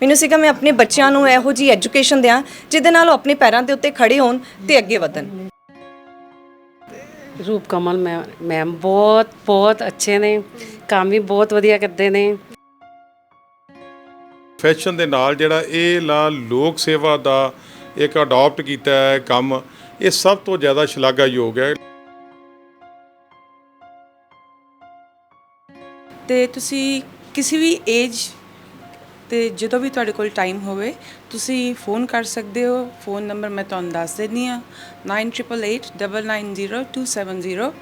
ਮੈਨੂੰ ਸੀਗਾ ਮੈਂ ਆਪਣੇ ਬੱਚਿਆਂ ਨੂੰ ਇਹੋ ਜੀ ਐਜੂਕੇਸ਼ਨ ਦਿਆਂ ਜਿਹਦੇ ਨਾਲ ਉਹ ਆਪਣੇ ਪੈਰਾਂ ਦੇ ਉੱਤੇ ਖੜੇ ਹੋਣ ਤੇ ਅੱਗੇ ਵਧਣ। ਰੂਪ ਕਮਲ ਮੈਮ ਮੈਮ ਬਹੁਤ ਬਹੁਤ ਅੱਛੇ ਨੇ ਕੰਮ ਵੀ ਬਹੁਤ ਵਧੀਆ ਕਰਦੇ ਨੇ। ਫੈਸ਼ਨ ਦੇ ਨਾਲ ਜਿਹੜਾ ਇਹ ਲਾ ਲੋਕ ਸੇਵਾ ਦਾ ਇੱਕ ਅਡਾਪਟ ਕੀਤਾ ਹੈ ਕੰਮ ਇਹ ਸਭ ਤੋਂ ਜ਼ਿਆਦਾ ਸ਼ਲਾਘਾਯੋਗ ਹੈ। ਤੇ ਤੁਸੀਂ ਕਿਸੇ ਵੀ ਏਜ ਤੇ ਜਦੋਂ ਵੀ ਤੁਹਾਡੇ ਕੋਲ ਟਾਈਮ ਹੋਵੇ, ਤੁਸੀਂ ਫੋਨ ਕਰ ਸਕਦੇ ਹੋ। ਫੋਨ ਨੰਬਰ ਮੈਂ ਤੁਹਾਨੂੰ ਦੱਸ ਦਿੰਦੀ ਹਾਂ। 9889900270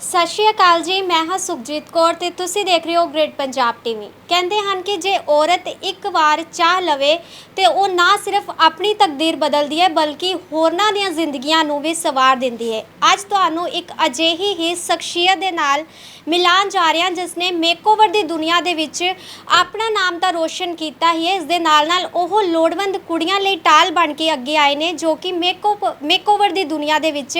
ਸਤਿ ਸ਼੍ਰੀ ਅਕਾਲ ਜੀ, ਮੈਂ ਹਾਂ ਸੁਖਜੀਤ ਕੌਰ ਤੇ ਤੁਸੀਂ ਦੇਖ ਰਹੇ ਹੋ ਗ੍ਰੇਟ ਪੰਜਾਬ ਟੀਵੀ ਕਹਿੰਦੇ ਹਨ ਕਿ ਜੇ ਔਰਤ ਇੱਕ ਵਾਰ ਚਾਹ ਲਵੇ ਤੇ ਉਹ ਨਾ ਸਿਰਫ ਆਪਣੀ ਤਕਦੀਰ ਬਦਲਦੀ ਹੈ, ਬਲਕਿ ਹੋਰਨਾਂ ਦੀਆਂ ਜ਼ਿੰਦਗੀਆਂ ਨੂੰ ਵੀ ਸਵਾਰ ਦਿੰਦੀ ਹੈ। ਅੱਜ ਤੁਹਾਨੂੰ ਇੱਕ ਅਜਿਹੀ ਹੀ ਸ਼ਖਸੀਅਤ ਦੇ ਨਾਲ ਮਿਲਾਨ ਜਾ ਰਹੇ ਹਾਂ ਜਿਸ ਨੇ ਮੇਕਓਵਰ ਦੀ ਦੁਨੀਆ ਦੇ ਵਿੱਚ ਆਪਣਾ ਨਾਮ ਤਾਂ ਰੋਸ਼ਨ ਕੀਤਾ ਹੀ ਹੈ। ਇਸ ਦੇ ਨਾਲ ਨਾਲ ਉਹ ਲੋੜਵੰਦ ਕੁੜੀਆਂ ਲਈ ਟਾਲ ਬਣ ਕੇ ਅੱਗੇ ਆਏ ਨੇ, ਜੋ ਕਿ ਮੇਕਅਪ ਮੇਕਓਵਰ ਦੀ ਦੁਨੀਆ ਦੇ ਵਿੱਚ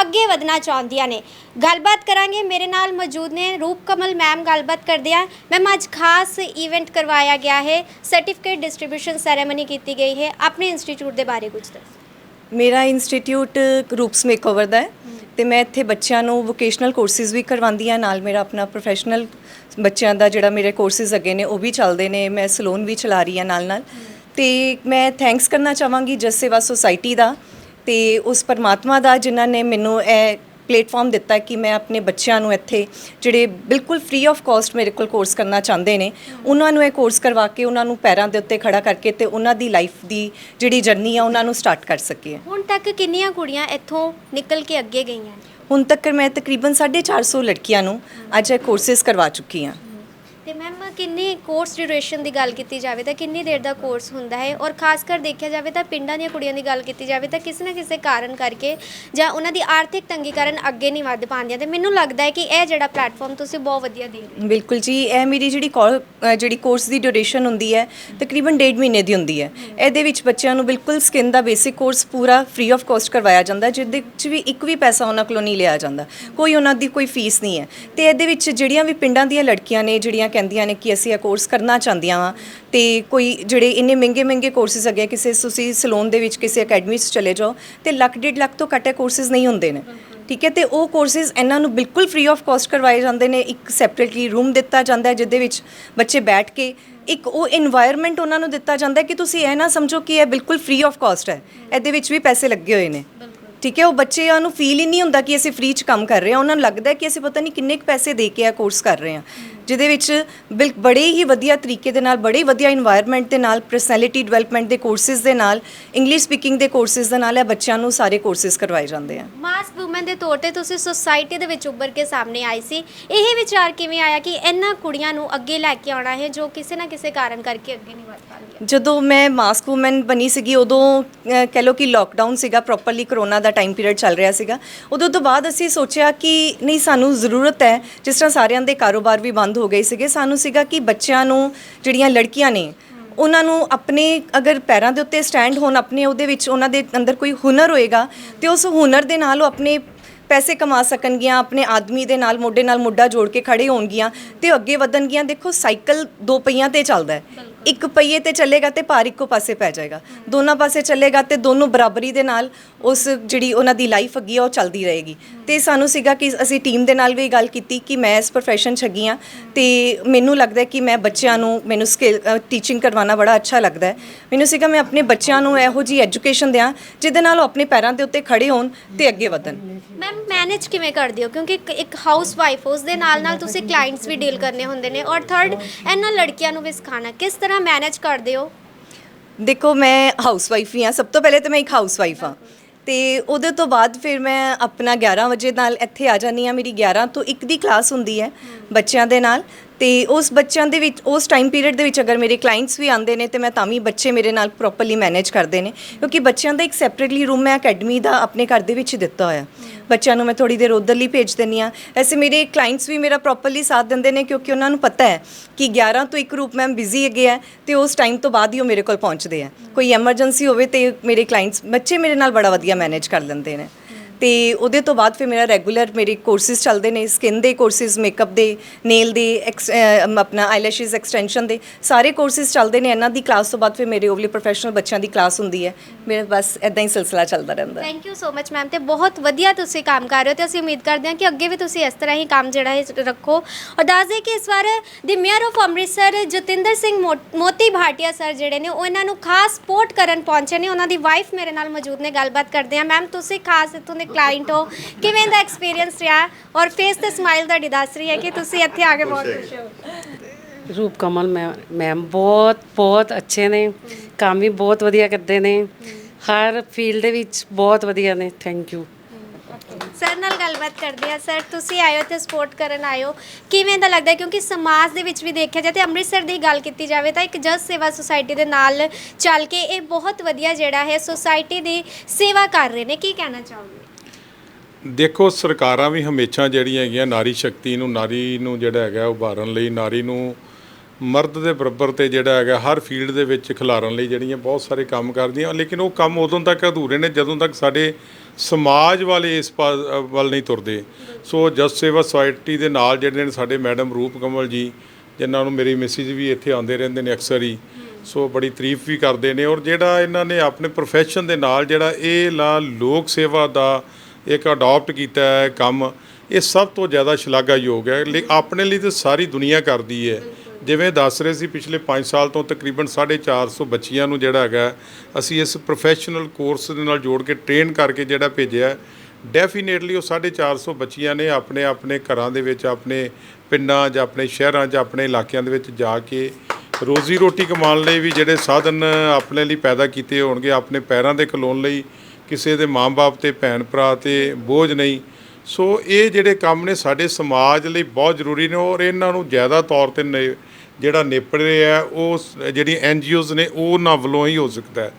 ਅੱਗੇ ਵਧਣਾ ਚਾਹੁੰਦੀਆਂ ਨੇ। ਗੱਲਬਾਤ ਕਰਾਂਗੇ। ਮੇਰੇ ਨਾਲ ਮੌਜੂਦ ਨੇ ਰੂਪ ਕਮਲ ਮੈਮ। ਗੱਲਬਾਤ ਕਰਦੇ ਆ ਮੈਮ, ਅੱਜ ਖਾਸ ਇਵੈਂਟ ਕਰਵਾਇਆ ਗਿਆ ਹੈ। ਸਰਟੀਫਿਕੇਟ ਡਿਸਟ੍ਰੀਬਿਊਸ਼ਨ ਸੈਰੇਮਨੀ ਕੀਤੀ ਗਈ ਹੈ। ਆਪਣੇ ਇੰਸਟੀਚਿਊਟ ਦੇ ਬਾਰੇ ਕੁਝ ਦੱਸੋ। ਮੇਰਾ ਇੰਸਟੀਚਿਊਟ ਰੂਪਸ ਮੇਕਓਵਰ ਦਾ ਹੈ ਤੇ ਮੈਂ ਇੱਥੇ ਬੱਚਿਆਂ ਨੂੰ ਵੋਕੇਸ਼ਨਲ ਕੋਰਸਿਸ ਵੀ ਕਰਵਾਉਂਦੀ ਹਾਂ। ਨਾਲ ਮੇਰਾ ਆਪਣਾ ਪ੍ਰੋਫੈਸ਼ਨਲ ਬੱਚਿਆਂ ਦਾ ਜਿਹੜਾ ਮੇਰੇ ਕੋਰਸਿਸ ਅੱਗੇ ਨੇ, ਉਹ ਵੀ ਚੱਲਦੇ ਨੇ। ਮੈਂ ਸਲੂਨ ਵੀ ਚਲਾ ਰਹੀ ਹਾਂ ਨਾਲ ਨਾਲ। ਤੇ ਮੈਂ ਥੈਂਕਸ ਕਰਨਾ ਚਾਹਾਂਗੀ ਜਸ ਸੇਵਾ ਸੁਸਾਇਟੀ ਦਾ ਤੇ ਉਸ ਪਰਮਾਤਮਾ ਦਾ, ਜਿਨ੍ਹਾਂ ਨੇ ਮੈਨੂੰ ਇਹ ਪਲੇਟਫਾਰਮ ਦਿੱਤਾ ਕਿ ਮੈਂ ਆਪਣੇ ਬੱਚਿਆਂ ਨੂੰ ਇੱਥੇ ਜਿਹੜੇ ਬਿਲਕੁਲ ਫ੍ਰੀ ਆਫ ਕਾਸਟ ਮੇਰੇ ਕੋਲ ਕੋਰਸ ਕਰਨਾ ਚਾਹੁੰਦੇ ਨੇ ਉਹਨਾਂ ਨੂੰ ਇਹ ਕੋਰਸ ਕਰਵਾ ਕੇ ਉਹਨਾਂ ਨੂੰ ਪੈਰਾਂ ਦੇ ਉੱਤੇ ਖੜਾ ਕਰਕੇ ਤੇ ਉਹਨਾਂ ਦੀ ਲਾਈਫ ਦੀ ਜਿਹੜੀ ਜਰਨੀ ਆ ਉਹਨਾਂ ਨੂੰ ਸਟਾਰਟ ਕਰ ਸਕੀਏ। ਹੁਣ ਤੱਕ ਕਿੰਨੀਆਂ ਕੁੜੀਆਂ ਇੱਥੋਂ ਨਿਕਲ ਕੇ ਅੱਗੇ ਗਈਆਂ? ਹੁਣ ਤੱਕ ਮੈਂ ਤਕਰੀਬਨ 450 ਲੜਕੀਆਂ ਨੂੰ ਅੱਜ ਇਹ ਕੋਰਸਿਸ ਕਰਵਾ ਚੁੱਕੀ ਹਾਂ। ਤੇ ਮੈਮ ਕਿੰਨੀ ਕੋਰਸ ਡਿਊਰੇਸ਼ਨ ਦੀ ਗੱਲ ਕੀਤੀ ਜਾਵੇ ਤਾਂ ਕਿੰਨੀ ਦੇਰ ਦਾ ਕੋਰਸ ਹੁੰਦਾ ਹੈ? ਔਰ ਖਾਸ ਕਰ ਦੇਖਿਆ ਜਾਵੇ ਤਾਂ ਪਿੰਡਾਂ ਦੀਆਂ ਕੁੜੀਆਂ ਦੀ ਗੱਲ ਕੀਤੀ ਜਾਵੇ ਤਾਂ ਕਿਸੇ ਨਾ ਕਿਸੇ ਕਾਰਨ ਕਰਕੇ ਜਾਂ ਉਹਨਾਂ ਦੀ ਆਰਥਿਕ ਤੰਗੀ ਕਾਰਨ ਅੱਗੇ ਨਹੀਂ ਵੱਧ ਪਾਉਂਦੀਆਂ। ਤੇ ਮੈਨੂੰ ਲੱਗਦਾ ਹੈ ਕਿ ਇਹ ਜਿਹੜਾ ਪਲੇਟਫਾਰਮ ਤੁਸੀਂ ਬਹੁਤ ਵਧੀਆ ਦੇ ਰਹੇ ਬਿਲਕੁਲ ਜੀ ਇਹ ਮੇਰੀ ਜਿਹੜੀ ਕੌਰ- ਅ, ਜਿਹੜੀ ਕੋਰਸ ਦੀ ਡਿਊਰੇਸ਼ਨ ਹੁੰਦੀ ਹੈ ਤਕਰੀਬਨ ਡੇਢ ਮਹੀਨੇ ਦੀ ਹੁੰਦੀ ਹੈ। ਇਹਦੇ ਵਿੱਚ ਬੱਚਿਆਂ ਨੂੰ ਬਿਲਕੁਲ ਸਕਿਨ ਦਾ ਬੇਸਿਕ ਕੋਰਸ ਪੂਰਾ ਫ੍ਰੀ ਆਫ ਕਾਸਟ ਕਰਵਾਇਆ ਜਾਂਦਾ ਜਿਹਦੇ ਵਿੱਚ ਵੀ ਇੱਕ ਵੀ ਪੈਸਾ ਉਹਨਾਂ ਕੋਲੋਂ ਨਹੀਂ ਲਿਆ ਜਾਂਦਾ। ਕੋਈ ਉਹਨਾਂ ਦੀ ਕੋਈ ਫੀਸ ਨਹੀਂ ਹੈ। ਤੇ ਇਹਦੇ ਵਿੱਚ ਜਿਹੜੀਆਂ ਵੀ ਪਿੰਡਾਂ ਦੀਆਂ ਲੜਕੀਆਂ ਨੇ ਜਿਹੜੀਆਂ ਕਹਿੰਦੀਆਂ ਨੇ ਕਿ ਅਸੀਂ ਇਹ ਕੋਰਸ ਕਰਨਾ ਚਾਹੁੰਦੀਆਂ ਵਾਂ। ਤੇ ਕੋਈ ਜਿਹੜੇ ਇੰਨੇ ਮਹਿੰਗੇ ਮਹਿੰਗੇ ਕੋਰਸਸ ਅਗੇ ਕਿਸੇ ਤੁਸੀਂ ਸਲੂਨ ਦੇ ਵਿੱਚ, ਕਿਸੇ ਅਕੈਡਮੀ 'ਚ ਚਲੇ ਜਾਓ, ਤੇ ਲੱਖ, ਡੇਢ ਲੱਖ ਤੋਂ ਘੱਟ ਕੋਰਸਸ ਨਹੀਂ ਹੁੰਦੇ ਨੇ। ਠੀਕ ਹੈ, ਤੇ ਉਹ ਕੋਰਸਸ ਇਹਨਾਂ ਨੂੰ ਬਿਲਕੁਲ ਫ੍ਰੀ ਆਫ ਕਾਸਟ ਕਰਵਾਏ ਜਾਂਦੇ ਨੇ। ਇੱਕ ਸੈਪਰੇਟਲੀ ਰੂਮ ਦਿੱਤਾ ਜਾਂਦਾ ਹੈ ਜਿੱਦੇ ਵਿੱਚ ਬੱਚੇ ਬੈਠ ਕੇ ਇੱਕ ਉਹ এনवायरमेंट ਉਹਨਾਂ ਨੂੰ ਦਿੱਤਾ ਜਾਂਦਾ ਹੈ ਕਿ ਤੁਸੀਂ ਇਹ ਨਾ ਸਮਝੋ ਕਿ ਇਹ ਬਿਲਕੁਲ ਫ੍ਰੀ ਆਫ ਕਾਸਟ ਹੈ। ਇਹਦੇ ਵਿੱਚ ਵੀ ਪੈਸੇ ਲੱਗੇ ਹੋਏ ਨੇ। ਠੀਕ ਹੈ, ਉਹ ਬੱਚਿਆਂ ਨੂੰ ਫੀਲ ਹੀ ਨਹੀਂ ਹੁੰਦਾ ਕਿ ਅਸੀਂ ਫ੍ਰੀ 'ਚ ਕੰਮ ਕਰ ਰਹੇ ਹਾਂ। ਉਹਨਾਂ ਨੂੰ ਲੱਗਦਾ ਕਿ ਅਸੀਂ ਪਤਾ ਨਹੀਂ ਕਿੰਨੇ ਕੁ ਪੈਸੇ ਦੇ ਕੇ ਆ ਕੋਰਸ ਕਰ ਰਹੇ ਹਾਂ। ਜਿਹਦੇ ਵਿੱਚ ਬਿਲ ਬੜੇ ਹੀ ਵਧੀਆ ਤਰੀਕੇ ਦੇ ਨਾਲ ਬੜੇ ਵਧੀਆ এনवायरमेंट ਦੇ ਨਾਲ ਪਰਸਨੈਲਿਟੀ ਡਿਵੈਲਪਮੈਂਟ ਦੇ ਕੋਰਸਿਸ ਦੇ ਨਾਲ ਇੰਗਲਿਸ਼ ਸਪੀਕਿੰਗ ਦੇ ਕੋਰਸਿਸ ਦੇ ਨਾਲ ਇਹ ਬੱਚਿਆਂ ਨੂੰ ਸਾਰੇ ਕੋਰਸਿਸ ਕਰਵਾਏ ਜਾਂਦੇ ਆ। ਮਾਸ ਵੂਮਨ ਦੇ ਤੌਰ ਤੇ ਤੁਸੀਂ ਸੋਸਾਇਟੀ ਦੇ ਵਿੱਚ ਉੱਭਰ ਕੇ ਸਾਹਮਣੇ ਆਏ ਸੀ। ਇਹ ਵਿਚਾਰ ਕਿਵੇਂ ਆਇਆ ਕਿ ਇਹਨਾਂ ਕੁੜੀਆਂ ਨੂੰ ਅੱਗੇ ਲੈ ਕੇ ਆਉਣਾ ਹੈ ਜੋ ਕਿਸੇ ਨਾ ਕਿਸੇ ਕਾਰਨ ਕਰਕੇ ਅੱਗੇ ਨਹੀਂ ਵਧ ਪਾਉਂਦੀਆਂ? ਜਦੋਂ ਮੈਂ ਮਾਸਕ ਵੂਮਨ ਬਣੀ ਸੀਗੀ ਉਦੋਂ ਕਹਿ ਲੋ ਕਿ ਲਾਕਡਾਊਨ ਸੀਗਾ ਪ੍ਰੋਪਰਲੀ ਕਰੋਨਾ ਦਾ ਟਾਈਮ ਪੀਰੀਅਡ ਚੱਲ ਰਿਹਾ ਸੀਗਾ। ਉਦੋਂ ਤੋਂ ਬਾਅਦ ਅਸੀਂ ਸੋਚਿਆ ਕਿ ਨਹੀਂ ਸਾਨੂੰ ਜ਼ਰੂਰਤ ਹੈ ਜਿਸ ਤਰ੍ਹਾਂ ਸਾਰਿਆਂ ਦੇ ਕਾਰੋਬਾਰ ਵੀ ਬੰਦ ਹੋ ਗਏ ਸੀਗੇ। ਸਾਨੂੰ ਸੀਗਾ ਕਿ ਬੱਚਿਆਂ ਨੂੰ ਜਿਹੜੀਆਂ ਲੜਕੀਆਂ ਨੇ, ਉਹਨਾਂ ਨੂੰ ਆਪਣੇ ਅਗਰ ਪੈਰਾਂ ਦੇ ਉੱਤੇ ਸਟੈਂਡ ਹੋਣ ਆਪਣੇ ਉਹਦੇ ਵਿੱਚ ਉਹਨਾਂ ਦੇ ਅੰਦਰ ਕੋਈ ਹੁਨਰ ਹੋਏਗਾ ਤੇ ਉਸ ਹੁਨਰ ਦੇ ਨਾਲ ਉਹ ਆਪਣੇ ਪੈਸੇ ਕਮਾ ਸਕਣਗੀਆਂ, ਆਪਣੇ ਆਦਮੀ ਦੇ ਨਾਲ ਮੋਢੇ ਨਾਲ ਮੋਢਾ ਜੋੜ ਕੇ ਖੜੇ ਹੋਣਗੀਆਂ ਤੇ ਅੱਗੇ ਵਧਣਗੀਆਂ। ਦੇਖੋ, ਸਾਈਕਲ ਦੋ ਪਹੀਆਂ ਤੇ ਚੱਲਦਾ ਹੈ। ਇੱਕ ਪਹੀਏ ਤੇ ਚੱਲੇਗਾ ਤੇ ਭਾਰ ਇੱਕੋ ਪਾਸੇ ਪੈ ਜਾਏਗਾ। ਦੋਨਾਂ ਪਾਸੇ ਚੱਲੇਗਾ ਤੇ ਦੋਨੋਂ ਬਰਾਬਰੀ ਦੇ ਨਾਲ ਉਸ ਜਿਹੜੀ ਉਹਨਾਂ ਦੀ ਲਾਈਫ ਹੈਗੀ ਆ, ਉਹ ਚੱਲਦੀ ਰਹੇਗੀ। ਤੇ ਸਾਨੂੰ ਸੀਗਾ ਕਿ ਅਸੀਂ ਟੀਮ ਦੇ ਨਾਲ ਵੀ ਗੱਲ ਕੀਤੀ ਕਿ ਮੈਂ ਇਸ profession 'ਚ ਹੈਗੀ ਹਾਂ ਤੇ ਮੈਨੂੰ ਲੱਗਦਾ ਹੈ ਕਿ ਮੈਂ ਬੱਚਿਆਂ ਨੂੰ ਮੈਨੂੰ ਸਕਿੱਲ ਟੀਚਿੰਗ ਕਰਵਾਉਣਾ ਬੜਾ ਅੱਛਾ ਲੱਗਦਾ ਹੈ। ਮੈਨੂੰ ਸੀਗਾ ਮੈਂ ਆਪਣੇ ਬੱਚਿਆਂ ਨੂੰ ਇਹੋ ਜੀ ਐਜੂਕੇਸ਼ਨ ਦਿਆਂ ਜਿਹਦੇ ਨਾਲ ਉਹ ਆਪਣੇ ਪੈਰਾਂ ਦੇ ਉੱਤੇ ਖੜੇ ਹੋਣ ਤੇ ਅੱਗੇ ਵਧਣ। ਮੈਮ ਮੈਨੇਜ ਕਿਵੇਂ ਕਰਦੇ ਹੋ? ਕਿਉਂਕਿ ਇੱਕ- ਇੱਕ ਹਾਊਸ ਵਾਈਫ ਉਸ ਦੇ ਨਾਲ ਨਾਲ ਤੁਸੀਂ ਕਲਾਇੰਟਸ ਵੀ ਡੀਲ ਕਰਨੇ ਹੁੰਦੇ ਨੇ ਔਰ ਥਰਡ ਇਹਨਾਂ ਲੜਕੀਆਂ ਨੂੰ ਵੀ ਸਿਖਾਉਣਾ। ਕਿਸ ਤਰ੍ਹਾਂ ਮੈਨੇਜ ਕਰਦੇ ਹੋ? ਦੇਖੋ, ਮੈਂ ਹਾਊਸਵਾਈਫ ਹੀ ਹਾਂ। ਸਭ ਤੋਂ ਪਹਿਲੇ ਤਾਂ ਮੈਂ ਇੱਕ ਹਾਊਸਵਾਈਫ ਹਾਂ। ਤੇ ਉਹਦੇ ਤੋਂ ਬਾਅਦ ਫਿਰ ਮੈਂ ਆਪਣਾ 11 ਵਜੇ ਨਾਲ ਇੱਥੇ ਆ ਜਾਂਦੀ ਹਾਂ। ਮੇਰੀ 11 ਤੋਂ 1 ਦੀ ਕਲਾਸ ਹੁੰਦੀ ਹੈ ਬੱਚਿਆਂ ਦੇ ਨਾਲ। ਤੇ ਉਸ ਬੱਚਿਆਂ ਦੇ ਵਿੱਚ, ਉਸ ਟਾਈਮ ਪੀਰੀਅਡ ਦੇ ਵਿੱਚ ਅਗਰ ਮੇਰੇ ਕਲਾਇੰਟਸ ਵੀ ਆਉਂਦੇ ਨੇ ਤੇ ਮੈਂ ਤਾਂ ਵੀ ਬੱਚੇ ਮੇਰੇ ਨਾਲ ਪ੍ਰੋਪਰਲੀ ਮੈਨੇਜ ਕਰਦੇ ਨੇ, ਕਿਉਂਕਿ ਬੱਚਿਆਂ ਦਾ ਇੱਕ ਸੈਪਰੇਟਲੀ ਰੂਮ ਮੈਂ ਅਕੈਡਮੀ ਦਾ ਆਪਣੇ ਘਰ ਦੇ ਵਿੱਚ ਦਿੱਤਾ ਹੋਇਆ। ਬੱਚਿਆਂ ਨੂੰ ਮੈਂ ਥੋੜੀ ਦੇਰ ਉਧਰਲੀ ਭੇਜ ਦਿੰਦੀ ਹਾਂ। ਐਸੇ ਮੇਰੇ ਕਲਾਇੰਟਸ ਵੀ ਮੇਰਾ ਪ੍ਰੋਪਰਲੀ ਸਾਥ ਦਿੰਦੇ ਨੇ ਕਿਉਂਕਿ ਉਹਨਾਂ ਨੂੰ ਪਤਾ ਹੈ ਕਿ 11 ਤੋਂ ਇੱਕ ਰੂਪ ਮੈਮ ਬਿਜ਼ੀ ਹੈਗੇ ਆ ਤੇ ਉਸ ਟਾਈਮ ਤੋਂ ਬਾਅਦ ਹੀ ਉਹ ਮੇਰੇ ਕੋਲ ਪਹੁੰਚਦੇ ਆ। ਕੋਈ ਐਮਰਜੈਂਸੀ ਹੋਵੇ ਤੇ ਮੇਰੇ ਕਲਾਇੰਟਸ ਬੱਚੇ ਮੇਰੇ ਨਾਲ ਬੜਾ ਵਧੀਆ ਮੈਨੇਜ ਕਰ ਲੈਂਦੇ ਨੇ। ਤੇ ਉਹਦੇ ਤੋਂ ਬਾਅਦ ਫਿਰ ਮੇਰਾ ਰੈਗੂਲਰ ਮੇਰੇ ਕੋਰਸਿਸ ਚੱਲਦੇ ਨੇ ਸਕਿਨ ਦੇ ਕੋਰਸਿਸ ਮੇਕਅਪ ਦੇ ਨੇਲ ਦੇ, ex- ਆਪਣਾ ਆਈਲੈਸ਼ਸ ਐਕਸਟੈਂਸ਼ਨ ਦੇ, ਸਾਰੇ ਕੋਰਸਿਸ ਚੱਲਦੇ ਨੇ। ਇਹਨਾਂ ਦੀ ਕਲਾਸ ਤੋਂ ਬਾਅਦ ਫਿਰ ਮੇਰੇ ਓਵਲੀ ਪ੍ਰੋਫੈਸ਼ਨਲ ਬੱਚਿਆਂ ਦੀ ਕਲਾਸ ਹੁੰਦੀ ਹੈ। ਮੇਰਾ ਬਸ ਇਦਾਂ ਹੀ ਸਿਲਸਿਲਾ ਚੱਲਦਾ ਰਹਿੰਦਾ thank you so much ma'am ਤੇ ਬਹੁਤ ਵਧੀਆ ਤੁਸੀਂ ਕੰਮ ਕਰ ਰਹੇ ਹੋ ਤੇ ਅਸੀਂ ਉਮੀਦ ਕਰਦੇ ਹਾਂ ਕਿ ਅੱਗੇ ਵੀ ਤੁਸੀਂ ਇਸ ਤਰ੍ਹਾਂ ਹੀ ਕੰਮ ਜਿਹੜਾ ਹੈ ਰੱਖੋ। ਔਰ ਦੱਸ ਦੇ ਕਿ ਇਸ ਵਾਰ ਦੀ ਮੇਅਰ ਆਫ ਅੰਮ੍ਰਿਤਸਰ ਜਤਿੰਦਰ ਸਿੰਘ ਮੋ- ਮੋਤੀ ਭਾਟੀਆ ਸਰ ਜਿਹੜੇ ਨੇ, ਉਹ ਇਹਨਾਂ ਨੂੰ ਖਾਸ ਸਪੋਰਟ ਕਰਨ ਪਹੁੰਚੇ ਨੇ। ਉਹਨਾਂ ਦੀ ਵਾਈਫ ਮੇਰੇ ਨਾਲ ਮੌਜੂਦ ਨੇ, ਗੱਲਬਾਤ ਕਰਦੇ ਹਾਂ। ਮੈਮ ਤੁਸੀਂ ਖਾਸ ਇੱਥੋਂ ਦੇ ਕਲਾਇੰਟ ਹੋ ਕਿਵੇਂ ਦਾ ਐਕਸਪੀਰੀਅੰਸ ਰਿਹਾ? ਔਰ ਫੇਸ ਤੇ ਸਮਾਈਲ ਤੁਹਾਡੀ ਦੱਸ ਰਹੀ ਹੈ ਕਿ ਤੁਸੀਂ ਇੱਥੇ ਆ ਕੇ ਬਹੁਤ ਖੁਸ਼ ਹੋ। ਰੂਪ ਕਮਲ ਮੈਮ ਮੈਮ ਬਹੁਤ ਬਹੁਤ ਅੱਛੇ ਨੇ। ਕੰਮ ਵੀ ਬਹੁਤ ਵਧੀਆ ਕਰਦੇ ਨੇ। ਹਰ ਫੀਲਡ ਦੇ ਵਿੱਚ ਬਹੁਤ ਵਧੀਆ ਨੇ। ਥੈਂਕ ਯੂ ਸਰ ਨਾਲ ਗੱਲਬਾਤ ਕਰਦੇ ਆ ਸਰ ਤੁਸੀਂ ਆਇਓ ਤੇ ਸਪੋਰਟ ਕਰਨ ਆਇਓ ਕਿਵੇਂ ਦਾ ਲੱਗਦਾ? ਕਿਉਂਕਿ ਸਮਾਜ ਦੇ ਵਿੱਚ ਵੀ ਦੇਖਿਆ ਜਾਏ ਤੇ ਅੰਮ੍ਰਿਤਸਰ ਦੀ ਗੱਲ ਕੀਤੀ ਜਾਵੇ ਤਾਂ ਇੱਕ ਜਸ ਸੇਵਾ ਸੁਸਾਇਟੀ ਦੇ ਨਾਲ ਚੱਲ ਕੇ ਇਹ ਬਹੁਤ ਵਧੀਆ ਜਿਹੜਾ ਹੈ ਸੁਸਾਇਟੀ ਦੀ ਸੇਵਾ ਕਰ ਰਹੇ ਨੇ। ਕੀ ਕਹਿਣਾ ਚਾਹੋਗੇ? ਦੇਖੋ, ਸਰਕਾਰਾਂ ਵੀ ਹਮੇਸ਼ਾ ਜਿਹੜੀਆਂ ਹੈਗੀਆਂ ਨਾਰੀ ਸ਼ਕਤੀ ਨੂੰ, ਨਾਰੀ ਨੂੰ ਜਿਹੜਾ ਹੈਗਾ ਉਭਾਰਨ ਲਈ, ਨਾਰੀ ਨੂੰ ਮਰਦ ਦੇ ਬਰਾਬਰ ਤੇ ਜਿਹੜਾ ਹੈਗਾ ਹਰ ਫੀਲਡ ਦੇ ਵਿੱਚ ਖਿਲਾਰਨ ਲਈ ਜਿਹੜੀਆਂ ਬਹੁਤ ਸਾਰੇ ਕੰਮ ਕਰਦੀਆਂ। ਲੇਕਿਨ ਉਹ ਕੰਮ ਉਦੋਂ ਤੱਕ ਅਧੂਰੇ ਨੇ ਜਦੋਂ ਤੱਕ ਸਾਡੇ ਸਮਾਜ ਵਾਲੇ ਇਸ ਪਾ- ਵੱਲ ਨਹੀਂ ਤੁਰਦੇ। ਸੋ ਜਸ ਸੇਵਾ ਸੁਸਾਇਟੀ ਦੇ ਨਾਲ ਜਿਹੜੇ ਨੇ ਸਾਡੇ ਮੈਡਮ ਰੂਪ ਕਮਲ ਜੀ, ਜਿਨ੍ਹਾਂ ਨੂੰ ਮੇਰੀ ਮੈਸੇਜ ਵੀ ਇੱਥੇ ਆਉਂਦੇ ਰਹਿੰਦੇ ਨੇ ਅਕਸਰ ਹੀ, ਸੋ ਬੜੀ ਤਾਰੀਫ ਵੀ ਕਰਦੇ ਨੇ। ਔਰ ਜਿਹੜਾ ਇਹਨਾਂ ਨੇ ਆਪਣੇ ਪ੍ਰੋਫੈਸ਼ਨ ਦੇ ਨਾਲ ਜਿਹੜਾ ਇਹ ਲਾ ਲੋਕ ਸੇਵਾ ਦਾ ਇੱਕ ਅਡਾਪਟ ਕੀਤਾ ਹੈ ਕੰਮ, ਇਹ ਸਭ ਤੋਂ ਜ਼ਿਆਦਾ ਸ਼ਲਾਘਾਯੋਗ ਹੈ। ਲੇ ਆਪਣੇ ਲਈ ਤਾਂ ਸਾਰੀ ਦੁਨੀਆ ਕਰਦੀ ਹੈ। ਜਿਵੇਂ ਦੱਸ ਰਹੇ ਸੀ ਪਿਛਲੇ 5 ਸਾਲ ਤੋਂ ਤਕਰੀਬਨ 450 ਬੱਚੀਆਂ ਨੂੰ ਜਿਹੜਾ ਹੈਗਾ, ਅਸੀਂ ਇਸ ਪ੍ਰੋਫੈਸ਼ਨਲ ਕੋਰਸ ਦੇ ਨਾਲ ਜੋੜ ਕੇ ਟ੍ਰੇਨ ਕਰਕੇ ਜਿਹੜਾ ਭੇਜਿਆ ਡੈਫੀਨੇਟਲੀ ਉਹ 450 ਬੱਚੀਆਂ ਨੇ ਆਪਣੇ ਆਪਣੇ ਘਰਾਂ ਦੇ ਵਿੱਚ, ਆਪਣੇ ਪਿੰਡਾਂ ਜਾਂ ਆਪਣੇ ਸ਼ਹਿਰਾਂ 'ਚ ਆਪਣੇ ਇਲਾਕਿਆਂ ਦੇ ਵਿੱਚ ਜਾ ਕੇ ਰੋਜ਼ੀ ਰੋਟੀ ਕਮਾਉਣ ਲਈ ਵੀ ਜਿਹੜੇ ਸਾਧਨ ਆਪਣੇ ਲਈ ਪੈਦਾ ਕੀਤੇ ਹੋਣਗੇ, ਆਪਣੇ ਪੈਰਾਂ ਦੇ ਖਲੋਣ ਲਈ ਕਿਸੇ ਦੇ ਮਾਂ-ਬਾਪ ਤੇ ਭੈਣ ਭਰਾ ਤੇ ਬੋਝ ਨਹੀਂ। ਸੋ ਇਹ ਜਿਹੜੇ ਕੰਮ ਨੇ ਸਾਡੇ ਸਮਾਜ ਲਈ ਬਹੁਤ ਜ਼ਰੂਰੀ ਨੇ ਔਰ ਇਹਨਾਂ ਨੂੰ ਜ਼ਿਆਦਾ ਤੌਰ ਤੇ ਨੇ- ਜਿਹੜਾ ਨੇਪੜ ਰਿਹਾ ਉਹ ਸ- ਜਿਹੜੀਆਂ ਐਨ ਜੀਓਜ਼ ਨੇ, ਉਹ ਉਹਨਾਂ ਵੱਲੋਂ ਹੀ ਹੋ ਸਕਦਾ ਹੈ।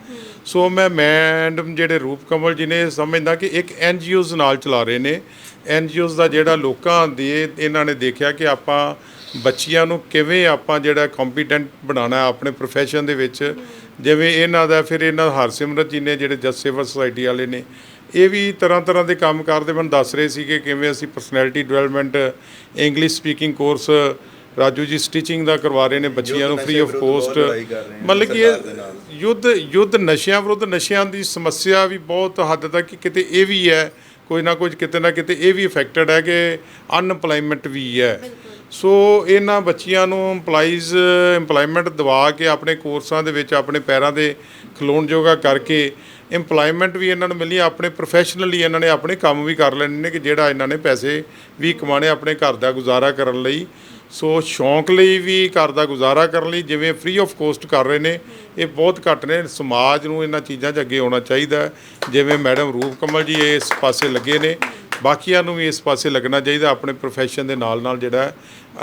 ਸੋ ਮੈਂ ਮੈਡਮ ਜਿਹੜੇ ਰੂਪ ਕਮਲ ਜੀ ਨੇ ਸਮਝਦਾ ਕਿ ਇੱਕ ਐਨ ਜੀਓਜ਼ ਨਾਲ ਚਲਾ ਰਹੇ ਨੇ। ਐਨ ਜੀਓਜ਼ ਦਾ ਜਿਹੜਾ ਲੋਕਾਂ ਦੇ, ਇਹਨਾਂ ਨੇ ਦੇਖਿਆ ਕਿ ਆਪਾਂ ਬੱਚੀਆਂ ਨੂੰ ਕਿਵੇਂ ਆਪਾਂ ਜਿਹੜਾ ਕੰਪੀਟੈਂਟ ਬਣਾਉਣਾ ਆਪਣੇ ਪ੍ਰੋਫੈਸ਼ਨ ਦੇ ਵਿੱਚ, ਜਿਵੇਂ ਇਹਨਾਂ ਦਾ ਫਿਰ ਇਹਨਾਂ ਹਰਸਿਮਰਤ ਜੀ ਨੇ ਜਿਹੜੇ ਜਸ ਸੇਵਾ ਸੁਸਾਇਟੀ ਵਾਲੇ ਨੇ, ਇਹ ਵੀ ਤਰ੍ਹਾਂ ਤਰ੍ਹਾਂ ਦੇ ਕੰਮ ਕਰਦੇ, ਮੈਨੂੰ ਦੱਸ ਰਹੇ ਸੀ ਕਿ ਕਿਵੇਂ ਅਸੀਂ personality development English speaking course Raju ji stitching ਦਾ ਕਰਵਾ ਰਹੇ ਨੇ ਬੱਚੀਆਂ ਨੂੰ ਫ੍ਰੀ ਆਫ ਕੋਸਟ ਮਤਲਬ ਕਿ ਇਹ ਯੁੱਧ ਯੁੱਧ ਨਸ਼ਿਆਂ ਵਿਰੁੱਧ ਨਸ਼ਿਆਂ ਦੀ ਸਮੱਸਿਆ ਵੀ ਬਹੁਤ ਹੱਦ ਤੱਕ ਕਿਤੇ ਇਹ ਵੀ ਹੈ, ਕੋਈ ਨਾ ਕੁਝ ਕਿਤੇ ਨਾ ਕਿਤੇ ਇਹ ਵੀ ਇਫੈਕਟਡ ਹੈ ਕਿ ਅਨਪਲਾਈਮੈਂਟ ਵੀ ਹੈ। ਸੋ ਇਹਨਾਂ ਬੱਚੀਆਂ ਨੂੰ EMPLOYEES, EMPLOYMENT ਦਵਾ ਕੇ ਆਪਣੇ ਕੋਰਸਾਂ ਦੇ ਵਿੱਚ, ਆਪਣੇ ਪੈਰਾਂ ਦੇ ਖਲੋਣ ਜੋਗਾ ਕਰਕੇ EMPLOYMENT ਵੀ ਇਹਨਾਂ ਨੂੰ ਮਿਲੀ, ਆਪਣੇ ਪ੍ਰੋਫੈਸ਼ਨਲੀ ਇਹਨਾਂ ਨੇ ਆਪਣੇ ਕੰਮ ਵੀ ਕਰ ਲੈਣੇ ਨੇ ਕਿ ਜਿਹੜਾ ਇਹਨਾਂ ਨੇ ਪੈਸੇ ਵੀ ਕਮਾਣੇ ਆਪਣੇ ਘਰ ਦਾ ਗੁਜ਼ਾਰਾ ਕਰਨ ਲਈ। ਸੋ ਸ਼ੌਂਕ ਲਈ ਵੀ ਘਰ ਦਾ ਗੁਜ਼ਾਰਾ ਕਰਨ ਲਈ, ਜਿਵੇਂ ਫ੍ਰੀ ਆਫ ਕੋਸਟ ਕਰ ਰਹੇ ਨੇ, ਇਹ ਬਹੁਤ ਘੱਟ ਨੇ। ਸਮਾਜ ਨੂੰ ਇਹਨਾਂ ਚੀਜ਼ਾਂ 'ਚ ਅੱਗੇ ਆਉਣਾ ਚਾਹੀਦਾ ਜਿਵੇਂ ਮੈਡਮ ਰੂਪ ਕਮਲ ਜੀ ਇਸ ਪਾਸੇ ਲੱਗੇ ਨੇ, ਬਾਕੀਆਂ ਨੂੰ ਵੀ ਇਸ ਪਾਸੇ ਲੱਗਣਾ ਚਾਹੀਦਾ, ਆਪਣੇ ਪ੍ਰੋਫੈਸ਼ਨ ਦੇ ਨਾਲ ਨਾਲ ਜਿਹੜਾ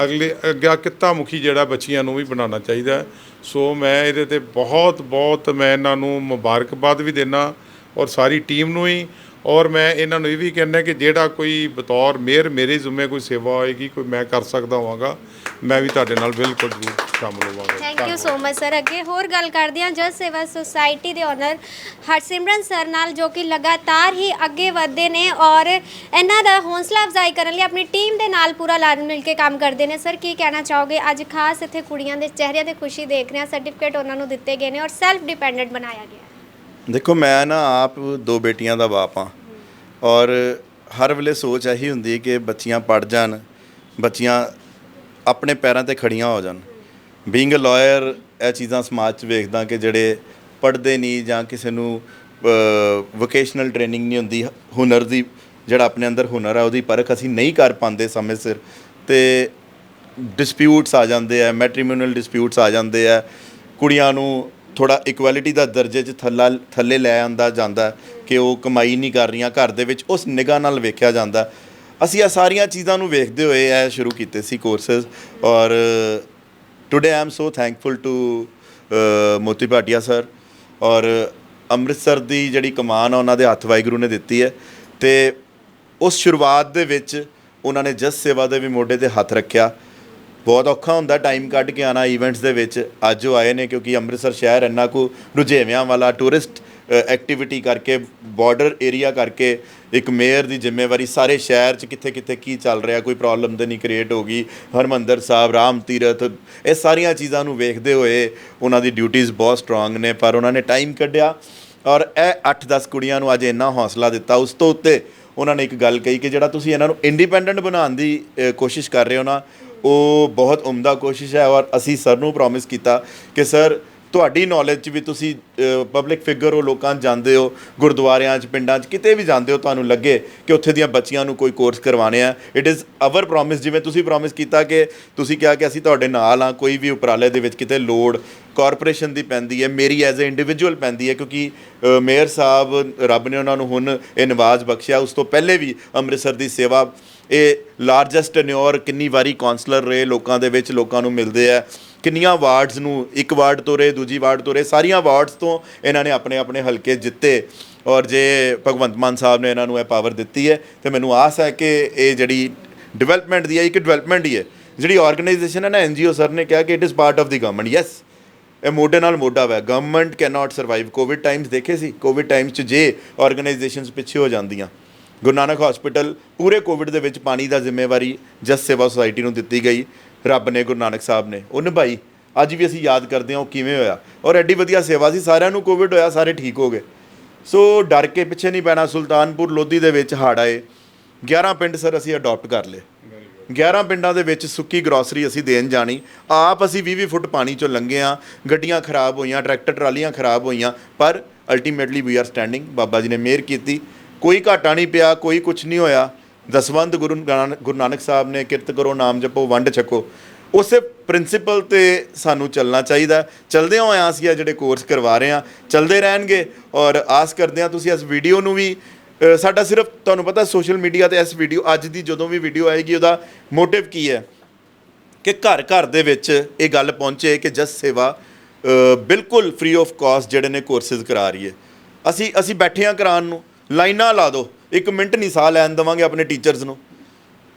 ਅਗਲੇ ਅੱਗਾ ਕਿੱਤਾ ਮੁਖੀ ਜਿਹੜਾ ਬੱਚੀਆਂ ਨੂੰ ਵੀ ਬਣਾਉਣਾ ਚਾਹੀਦਾ ਸੋ ਮੈਂ ਇਹਦੇ ਤੇ ਬਹੁਤ ਬਹੁਤ ਮੈਂ ਇਹਨਾਂ ਨੂੰ ਮੁਬਾਰਕਬਾਦ ਵੀ ਦੇਣਾ ਔਰ ਸਾਰੀ ਟੀਮ ਨੂੰ ਹੀ ਔਰ ਮੈਂ ਇਹਨਾਂ ਨੂੰ ਇਹ ਵੀ ਕਹਿੰਦਾ ਕਿ ਜਿਹੜਾ ਕੋਈ ਬਤੌਰ ਮੇਅਰ ਮੇਰੇ ਜ਼ਿੰਮੇ ਕੋਈ ਸੇਵਾ ਹੋਏਗੀ ਕੋਈ ਮੈਂ ਕਰ ਸਕਦਾ ਹੋਵਾਂਗਾ ਮੈਂ ਵੀ ਤੁਹਾਡੇ ਨਾਲ ਬਿਲਕੁਲ ਜ਼ਰੂਰ ਸ਼ਾਮਲ ਹੋਵਾਂਗਾ। Thank you so much sir ਅੱਗੇ ਹੋਰ ਗੱਲ ਕਰਦੇ ਹਾਂ ਜਸ ਸੇਵਾ ਸੁਸਾਇਟੀ ਦੇ ਓਨਰ ਹਰਸਿਮਰਨ ਸਰ ਨਾਲ ਜੋ ਕਿ ਲਗਾਤਾਰ ਹੀ ਅੱਗੇ ਵਧਦੇ ਨੇ ਔਰ ਇਹਨਾਂ ਦਾ ਹੌਸਲਾ ਅਫਜ਼ਾਈ ਕਰਨ ਲਈ ਆਪਣੀ ਟੀਮ ਦੇ ਨਾਲ ਪੂਰਾ ਲਾਲ ਮਿਲ ਕੇ ਕੰਮ ਕਰਦੇ ਨੇ। ਸਰ ਕੀ ਕਹਿਣਾ ਚਾਹੋਗੇ? ਅੱਜ ਖਾਸ ਇੱਥੇ ਕੁੜੀਆਂ ਦੇ ਚਿਹਰਿਆਂ ਤੇ ਖੁਸ਼ੀ ਦੇਖ ਰਹੇ ਹਾਂ ਸਰਟੀਫਿਕੇਟ ਉਹਨਾਂ ਨੂੰ ਦਿੱਤੇ ਗਏ ਨੇ ਔਰ ਸੈਲਫ ਡਿਪੈਂਡੈਂਟ ਬਣਾਇਆ ਗਿਆ ਦੇਖੋ, ਮੈਂ ਨਾ ਆਪ ਦੋ ਬੇਟੀਆਂ ਦਾ ਬਾਪ ਹਾਂ ਔਰ ਹਰ ਵੇਲੇ ਸੋਚ ਇਹੀ ਹੁੰਦੀ ਹੈ ਕਿ ਬੱਚੀਆਂ ਪੜ ਜਾਣ, ਬੱਚੀਆਂ ਆਪਣੇ ਪੈਰਾਂ ਤੇ ਖੜੀਆਂ ਹੋ ਜਾਣ। ਬੀਇੰਗ ਅ ਲਾਇਰ ਇਹ ਚੀਜ਼ਾਂ ਸਮਾਜ 'ਚ ਵੇਖਦਾ ਕਿ ਜਿਹੜੇ ਪੜਦੇ ਨਹੀਂ ਜਾਂ ਕਿਸੇ ਨੂੰ ਵੋਕੇਸ਼ਨਲ ਟ੍ਰੇਨਿੰਗ ਨਹੀਂ ਹੁੰਦੀ, ਹੁਨਰ ਦੀ, ਜਿਹੜਾ ਆਪਣੇ ਅੰਦਰ ਹੁਨਰ ਆ, ਉਹਦੀ ਪਰਖ ਅਸੀਂ ਨਹੀਂ ਕਰ ਪਾਉਂਦੇ ਸਮੇਂ ਸਿਰ। ਤੇ ਡਿਸਪਿਊਟਸ ਆ ਜਾਂਦੇ ਆ ਮੈਟ੍ਰੀਮੋਨੀਅਲ ਡਿਸਪਿਊਟਸ ਆ ਜਾਂਦੇ ਆ, ਕੁੜੀਆਂ ਨੂੰ ਥੋੜਾ ਇਕੁਐਲਿਟੀ ਦਾ ਦਰਜੇ 'ਚ ਥੱਲਾ, ਥੱਲੇ ਲੈ ਆਂਦਾ ਜਾਂਦਾ ਕਿ ਉਹ ਕਮਾਈ ਨਹੀਂ ਕਰ ਰਹੀਆਂ, ਘਰ ਦੇ ਵਿੱਚ ਉਸ ਨਿਗਾਹ ਨਾਲ ਵੇਖਿਆ ਜਾਂਦਾ ਅਸੀਂ ਇਹ ਸਾਰੀਆਂ ਚੀਜ਼ਾਂ ਨੂੰ ਵੇਖਦੇ ਹੋਏ ਇਹ ਸ਼ੁਰੂ ਕੀਤੇ ਸੀ ਕੋਰਸਸ ਔਰ today I am so thankful to Moti Bhatia sir ਔਰ ਅੰਮ੍ਰਿਤਸਰ ਦੀ ਜਿਹੜੀ ਕਮਾਨ ਆ, ਉਹਨਾਂ ਦੇ ਹੱਥ ਵਾਹਿਗੁਰੂ ਨੇ ਦਿੱਤੀ ਹੈ ਤੇ ਉਸ ਸ਼ੁਰੂਆਤ ਦੇ ਵਿੱਚ ਉਹਨਾਂ ਨੇ ਜਸ ਸੇਵਾ ਦੇ ਵੀ ਮੋਢੇ ਤੇ ਹੱਥ ਰੱਖਿਆ। ਬਹੁਤ ਔਖਾ ਹੁੰਦਾ ਟਾਈਮ ਕੱਢ ਕੇ ਆਣਾ ਇਵੈਂਟਸ ਦੇ ਵਿੱਚ। ਅੱਜ ਉਹ ਆਏ ਨੇ ਕਿਉਂਕਿ ਅੰਮ੍ਰਿਤਸਰ ਸ਼ਹਿਰ ਇੰਨਾ ਕੁ ਰੁਝੇਵਿਆਂ ਵਾਲਾ ਟੂਰਿਸਟ ਐਕਟੀਵਿਟੀ ਕਰਕੇ ਬਾਰਡਰ ਏਰੀਆ ਕਰਕੇ ਇੱਕ ਮੇਅਰ ਦੀ ਜ਼ਿੰਮੇਵਾਰੀ ਸਾਰੇ ਸ਼ਹਿਰ 'ਚ ਕਿੱਥੇ ਕਿੱਥੇ ਕੀ ਚੱਲ ਰਿਹਾ, ਕੋਈ ਪ੍ਰੋਬਲਮ ਤੇ ਨਹੀਂ ਕ੍ਰੀਏਟ ਹੋ ਗਈ। ਹਰਮੰਦਰ ਸਾਹਿਬ, ਰਾਮ ਤੀਰਥ, ਇਹ ਸਾਰੀਆਂ ਚੀਜ਼ਾਂ ਨੂੰ ਵੇਖਦੇ ਹੋਏ ਉਹਨਾਂ ਦੀ ਡਿਊਟੀਆਂ ਬਹੁਤ ਸਟਰੋਂਗ ਨੇ, ਪਰ ਉਹਨਾਂ ਨੇ ਟਾਈਮ ਕੱਢਿਆ ਔਰ ਇਹ 8-10 ਕੁੜੀਆਂ ਨੂੰ ਅੱਜ ਇੰਨਾ ਹੌਸਲਾ ਦਿੱਤਾ। ਉਸ ਤੋਂ ਉੱਤੇ ਉਹਨਾਂ ਨੇ ਇੱਕ ਗੱਲ ਕਹੀ ਕਿ ਜਿਹੜਾ ਤੁਸੀਂ ਇਹਨਾਂ ਨੂੰ ਇੰਡੀਪੈਂਡੈਂਟ ਬਣਾਉਣ ਦੀ ਕੋਸ਼ਿਸ਼ ਕਰ ਰਹੇ ਹੋ ਨਾ ਉਹ ਬਹੁਤ ਉਮਦਾ ਕੋਸ਼ਿਸ਼ ਹੈ ਔਰ ਅਸੀਂ ਸਰ ਨੂੰ ਪ੍ਰੋਮਿਸ ਕੀਤਾ ਕਿ ਸਰ, ਤੁਹਾਡੀ ਨੌਲੇਜ 'ਚ ਵੀ ਤੁਸੀਂ ਪਬਲਿਕ ਫਿਗਰ ਹੋ ਲੋਕਾਂ 'ਚ ਜਾਂਦੇ ਹੋ, ਗੁਰਦੁਆਰਿਆਂ 'ਚ, ਪਿੰਡਾਂ 'ਚ, ਕਿਤੇ ਵੀ ਜਾਂਦੇ ਹੋ ਤੁਹਾਨੂੰ ਲੱਗੇ ਕਿ ਉੱਥੇ ਦੀਆਂ ਬੱਚੀਆਂ ਨੂੰ ਕੋਈ ਕੋਰਸ ਕਰਵਾਣੇ ਆ। ਇਟ ਇਜ਼ ਆਵਰ ਪ੍ਰੋਮਿਸ ਜਿਵੇਂ ਤੁਸੀਂ ਪ੍ਰੋਮਿਸ ਕੀਤਾ ਕਿ ਤੁਸੀਂ ਕਿਹਾ ਕਿ ਅਸੀਂ ਤੁਹਾਡੇ ਨਾਲ ਆ ਕੋਈ ਵੀ ਉਪਰਾਲੇ ਦੇ ਵਿੱਚ ਕਿਤੇ ਲੋੜ ਕਾਰਪੋਰੇਸ਼ਨ ਦੀ ਪੈਂਦੀ ਹੈ, ਮੇਰੀ ਐਜ਼ ਅ ਇੰਡੀਵਿਜੂਅਲ ਪੈਂਦੀ ਹੈ, ਕਿਉਂਕਿ ਮੇਅਰ ਸਾਹਿਬ, ਰੱਬ ਨੇ ਉਹਨਾਂ ਨੂੰ ਹੁਣ ਇਹ ਨਵਾਜ਼ ਬਖਸ਼ਿਆ, ਉਸ ਤੋਂ ਪਹਿਲੇ ਵੀ ਅੰਮ੍ਰਿਤਸਰ ਦੀ ਸੇਵਾ ਇਹ ਲਾਰਜੈਸਟ ਟੈਨਿਓਰ ਕਿੰਨੀ ਵਾਰੀ ਕਾਉਂਸਲਰ ਰਹੇ, ਲੋਕਾਂ ਦੇ ਵਿੱਚ ਲੋਕਾਂ ਨੂੰ ਮਿਲਦੇ ਆ। ਕਿੰਨੀਆਂ ਵਾਰਡਸ ਨੂੰ ਇੱਕ ਵਾਰਡ ਤੋਂ ਰਹੇ, ਦੂਜੀ ਵਾਰਡ ਤੋਂ ਰਹੇ, ਸਾਰੀਆਂ ਵਾਰਡਸ ਤੋਂ ਇਹਨਾਂ ਨੇ ਆਪਣੇ ਆਪਣੇ ਹਲਕੇ ਜਿੱਤੇ। ਔਰ ਜੇ ਭਗਵੰਤ ਮਾਨ ਸਾਹਿਬ ਨੇ ਇਹਨਾਂ ਨੂੰ ਇਹ ਪਾਵਰ ਦਿੱਤੀ ਹੈ, ਤੇ ਮੈਨੂੰ ਆਸ ਹੈ ਕਿ ਇਹ ਜਿਹੜੀ ਡਿਵੈਲਪਮੈਂਟ ਦੀ ਹੈ, ਇੱਕ ਡਿਵੈਲਪਮੈਂਟ ਹੀ ਹੈ। ਜਿਹੜੀ ਆਰਗੇਨਾਈਜੇਸ਼ਨ ਹੈ ਨਾ ਐਨਜੀਓ ਸਰ ਨੇ ਕਿਹਾ ਕਿ it is part of the government yes ਇਹ ਮੋਢੇ ਨਾਲ ਮੋਢਾ ਹੈ government can not survive COVID times ਦੇਖੇ ਸੀ ਕੋਵਿਡ ਟਾਈਮਸ 'ਚ ਜੇ ਆਰਗੇਨਾਈਜੇਸ਼ਨਸ ਪਿੱਛੇ ਹੋ ਜਾਂਦੀਆਂ। ਗੁਰੂ ਨਾਨਕ ਹਸਪੀਟਲ ਪੂਰੇ ਕੋਵਿਡ ਦੇ ਵਿੱਚ ਪਾਣੀ ਦਾ ਜ਼ਿੰਮੇਵਾਰੀ ਜਸ ਸੇਵਾ ਸੁਸਾਇਟੀ ਨੂੰ ਦਿੱਤੀ ਗਈ। ਰੱਬ ਨੇ, ਗੁਰੂ ਨਾਨਕ ਸਾਹਿਬ ਨੇ। ਉਹ ਨਿਭਾਈ। ਅੱਜ ਵੀ ਅਸੀਂ ਯਾਦ ਕਰਦੇ ਹਾਂ ਉਹ ਕਿਵੇਂ ਹੋਇਆ। ਔਰ ਐਡੀ ਵਧੀਆ ਸੇਵਾ ਸੀ। ਸਾਰਿਆਂ ਨੂੰ ਕੋਵਿਡ ਹੋਇਆ, ਸਾਰੇ ਠੀਕ ਹੋ ਗਏ। ਸੋ ਡਰ ਕੇ ਪਿੱਛੇ ਨਹੀਂ ਪੈਣਾ, ਸੁਲਤਾਨਪੁਰ ਲੋਧੀ ਦੇ ਵਿੱਚ ਹੜ੍ਹ ਆਏ। 11 ਪਿੰਡ ਸਰ ਅਸੀਂ ਅਡਾਪਟ ਕਰ ਲਏ। 11 ਪਿੰਡਾਂ ਦੇ ਵਿੱਚ ਸੁੱਕੀ ਗਰੋਸਰੀ ਅਸੀਂ ਦੇਣ ਜਾਣੀ। ਆਪ ਅਸੀਂ 20 20 ਫੁੱਟ ਪਾਣੀ ਚੋਂ ਲੰਘੇ ਆ ਗੱਡੀਆਂ ਖਰਾਬ ਹੋਈਆਂ, ਟਰੈਕਟਰ ਟਰਾਲੀਆਂ ਖਰਾਬ ਹੋਈਆਂ। ਪਰ ultimately we are standing Baba ji ਨੇ ਮਿਹਰ ਕੀਤੀ। ਕੋਈ ਘਾਟਾ ਨਹੀਂ ਪਿਆ, ਕੋਈ ਕੁਝ ਨਹੀਂ ਹੋਇਆ। ਦਸਵੰਧ ਗੁਰੂ ਗੁਰੂ ਨਾਨਕ ਸਾਹਿਬ ਨੇ ਕਿਰਤ ਕਰੋ, ਨਾਮ ਜਪੋ, ਵੰਡ ਛਕੋ। ਉਸੇ ਪ੍ਰਿੰਸੀਪਲ ਤੇ ਸਾਨੂੰ ਚੱਲਣਾ ਚਾਹੀਦਾ। ਚਲਦੇ ਹੋਏ ਅਸੀਂ ਇਹ ਜਿਹੜੇ ਕੋਰਸ ਕਰਵਾ ਰਹੇ ਹਾਂ, ਚਲਦੇ ਰਹਿਣਗੇ। ਔਰ ਆਸ ਕਰਦੇ ਹਾਂ ਤੁਸੀਂ ਇਸ ਵੀਡੀਓ ਨੂੰ ਵੀ ਸਾਡਾ ਸਿਰਫ ਤੁਹਾਨੂੰ ਪਤਾ ਸੋਸ਼ਲ ਮੀਡੀਆ ਤੇ ਇਸ ਵੀਡੀਓ ਅੱਜ ਦੀ ਜਦੋਂ ਵੀ ਵੀਡੀਓ ਆਏਗੀ, ਉਹਦਾ ਮੋਟਿਵ ਕੀ ਹੈ? ਕਿ ਘਰ ਘਰ ਦੇ ਵਿੱਚ ਇਹ ਗੱਲ ਪਹੁੰਚੇ ਕਿ ਜਸ ਸੇਵਾ ਬਿਲਕੁਲ ਫ੍ਰੀ ਆਫ ਕਾਸਟ ਜਿਹੜੇ ਨੇ ਕੋਰਸਿਸ ਕਰਾ ਰਹੀ ਹੈ। ਅਸੀਂ ਅਸੀਂ ਬੈਠੇ ਹਾਂ ਕਰਾਉਣ ਨੂੰ। ਲਾਈਨਾਂ ਲਾ ਦਿਓ ਇੱਕ ਮਿੰਟ ਨਹੀਂ ਸਾਹ ਲੈਣ ਦੇਵਾਂਗੇ ਆਪਣੇ ਟੀਚਰਸ ਨੂੰ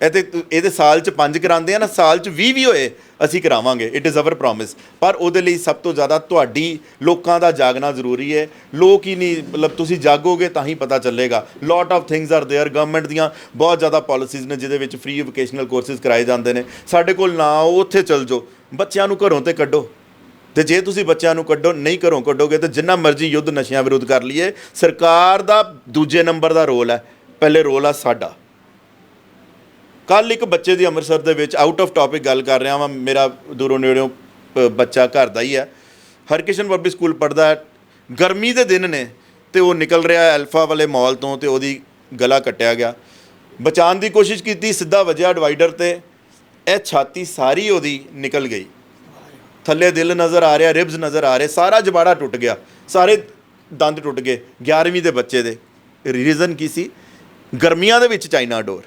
ਇਹ ਤੇ ਇਹਦੇ ਸਾਲ ਚ ਪੰਜ ਕਰਾਉਂਦੇ ਆ ਨਾ ਸਾਲ ਚ 20 ਵੀ ਹੋਏ ਅਸੀਂ ਕਰਾਵਾਂਗੇ ਇਟ ਇਜ਼ ਆਵਰ ਪ੍ਰੋਮਿਸ ਪਰ ਉਹਦੇ ਲਈ ਸਭ ਤੋਂ ਜ਼ਿਆਦਾ ਤੁਹਾਡੀ ਲੋਕਾਂ ਦਾ ਜਾਗਣਾ ਜ਼ਰੂਰੀ ਹੈ ਲੋਕ ਹੀ ਨਹੀਂ ਮਤਲਬ ਤੁਸੀਂ ਜਾਗੋਗੇ ਤਾਂ ਹੀ ਪਤਾ ਚੱਲੇਗਾ lot of things are there government ਦੀਆਂ ਬਹੁਤ ਜ਼ਿਆਦਾ ਪਾਲਿਸੀਜ਼ ਨੇ ਜਿਹਦੇ ਵਿੱਚ ਫ੍ਰੀ ਵੋਕੇਸ਼ਨਲ ਕੋਰਸਿਸ ਕਰਾਏ ਜਾਂਦੇ ਨੇ ਸਾਡੇ ਕੋਲ ਨਾ ਆਓ ਉੱਥੇ ਚੱਲ ਜਾਓ ਬੱਚਿਆਂ ਨੂੰ ਘਰੋਂ ਤੇ ਕੱਢੋ ਤੇ ਜੇ ਤੁਸੀਂ ਬੱਚਿਆਂ ਨੂੰ ਕੱਢੋ, ਨਹੀਂ ਘਰੋਂ ਕੱਢੋਗੇ ਤਾਂ ਜਿੰਨਾ ਮਰਜ਼ੀ ਯੁੱਧ ਨਸ਼ਿਆਂ ਵਿਰੁੱਧ ਕਰ ਲਈਏ, ਸਰਕਾਰ ਦਾ ਦੂਜੇ ਨੰਬਰ ਦਾ ਰੋਲ ਹੈ, ਪਹਿਲੇ ਰੋਲ ਆ ਸਾਡਾ। ਕੱਲ ਇੱਕ ਬੱਚੇ ਦੀ ਅੰਮ੍ਰਿਤਸਰ ਦੇ ਵਿੱਚ ਆਊਟ ਆਫ ਟਾਪਿਕ ਗੱਲ ਕਰ ਰਿਹਾ ਵਾਂ, ਮੇਰਾ ਦੂਰੋਂ ਨੇੜਿਓਂ ਪ- ਬੱਚਾ ਘਰ ਦਾ ਹੀ ਹੈ। ਹਰਕਿਸ਼ਨ ਪਬਲਿਕ ਸਕੂਲ ਪੜਦਾ ਹੈ। ਗਰਮੀ ਦੇ ਦਿਨ ਨੇ ਤੇ ਉਹ ਨਿਕਲ ਰਿਹਾ ਐਲਫਾ ਵਾਲੇ ਮਾਲ ਤੋਂ ਤੇ ਉਹਦੀ ਗਲਾ ਕੱਟਿਆ ਗਿਆ। ਬਚਾਉਣ ਦੀ ਕੋਸ਼ਿਸ਼ ਕੀਤੀ, ਸਿੱਧਾ ਵਜਿਆ ਡਿਵਾਈਡਰ ਤੇ, ਇਹ ਛਾਤੀ ਸਾਰੀ ਉਹਦੀ ਨਿਕਲ ਗਈ। ਥੱਲੇ ਦਿਲ ਨਜ਼ਰ ਆ ਰਿਹਾ ਰਿਬਸ ਨਜ਼ਰ ਆ ਰਹੇ, ਸਾਰਾ ਜਬਾੜਾ ਟੁੱਟ ਗਿਆ, ਸਾਰੇ ਦੰਦ ਟੁੱਟ ਗਏ 11ਵੀਂ ਦੇ ਬੱਚੇ ਦੇ। ਰੀਜ਼ਨ ਕੀ ਸੀ? ਗਰਮੀਆਂ ਦੇ ਵਿੱਚ ਚਾਈਨਾ ਡੋਰ।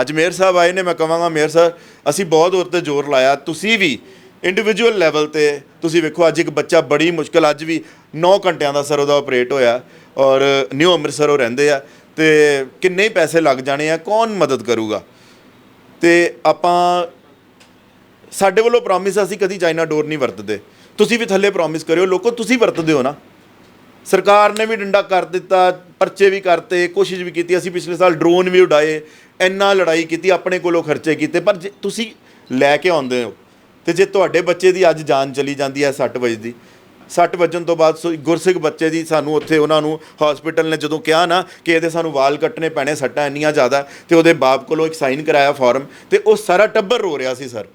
ਅੱਜ ਮੇਅਰ ਸਾਹਿਬ ਆਏ ਨੇ, ਮੈਂ ਕਹਾਂਗਾ ਮੇਅਰ ਸਰ, ਅਸੀਂ ਬਹੁਤ ਉਹਤੇ ਜ਼ੋਰ ਲਾਇਆ, ਤੁਸੀਂ ਵੀ ਇੰਡੀਵਿਜੂਅਲ ਲੈਵਲ ਤੇ, ਤੁਸੀਂ ਵੇਖੋ, ਅੱਜ ਇੱਕ ਬੱਚਾ ਬੜੀ ਮੁਸ਼ਕਲ, ਅੱਜ ਵੀ 9 ਘੰਟਿਆਂ ਦਾ ਸਰ ਉਹਦਾ ਆਪਰੇਟ ਹੋਇਆ, ਔਰ ਨਿਊ ਅੰਮ੍ਰਿਤਸਰ ਉਹ ਰਹਿੰਦੇ ਆ, ਤੇ ਕਿੰਨੇ ਪੈਸੇ ਲੱਗ ਜਾਣੇ ਆ, ਕੌਣ ਮਦਦ ਕਰੂਗਾ? ਤੇ ਆਪਾਂ ਸਾਡੇ ਵੱਲੋਂ ਪ੍ਰੋਮਿਸ ਅਸੀਂ ਕਦੀ ਚਾਈਨਾ ਡੋਰ ਨਹੀਂ ਵਰਤਦੇ। ਤੁਸੀਂ ਵੀ ਥੱਲੇ ਪ੍ਰੋਮਿਸ ਕਰਿਓ, ਲੋਕੋ ਤੁਸੀਂ ਵਰਤਦੇ ਹੋ ਨਾ। ਸਰਕਾਰ ਨੇ ਵੀ ਡੰਡਾ ਕਰ ਦਿੱਤਾ, ਪਰਚੇ ਵੀ ਕਰਤੇ, ਕੋਸ਼ਿਸ਼ ਵੀ ਕੀਤੀ, ਅਸੀਂ ਪਿਛਲੇ ਸਾਲ ਡਰੋਨ ਵੀ ਉਡਾਏ, ਇੰਨਾ ਲੜਾਈ ਕੀਤੀ, ਆਪਣੇ ਕੋਲੋਂ ਖਰਚੇ ਕੀਤੇ, ਪਰ ਜੇ ਤੁਸੀਂ ਲੈ ਕੇ ਆਉਂਦੇ ਹੋ, ਤੇ ਜੇ ਤੁਹਾਡੇ ਬੱਚੇ ਦੀ ਅੱਜ ਜਾਨ ਚਲੀ ਜਾਂਦੀ ਹੈ 60 ਵਜੇ ਦੀ 60 ਵਜਣ ਤੋਂ ਬਾਅਦ ਸੋ- ਗੁਰਸਿੱਖ ਬੱਚੇ ਦੀ ਸਾਨੂੰ ਉੱਥੇ ਉਹਨਾਂ ਨੂੰ ਹਸਪੀਟਲ ਨੇ ਜਦੋਂ ਕਿਹਾ ਨਾ ਕਿ ਇਹਦੇ ਸਾਨੂੰ ਵਾਲ ਕੱਟਣੇ ਪੈਣੇ, ਸੱਟਾਂ ਇੰਨੀਆਂ ਜ਼ਿਆਦਾ, ਤੇ ਉਹਦੇ ਬਾਪ ਕੋਲੋਂ ਇੱਕ ਸਾਈਨ ਕਰਾਇਆ ਫਾਰਮ ਤੇ ਉਹ ਸਾਰਾ ਟੱਬਰ ਰੋ ਰਿਹਾ ਸੀ ਸਰ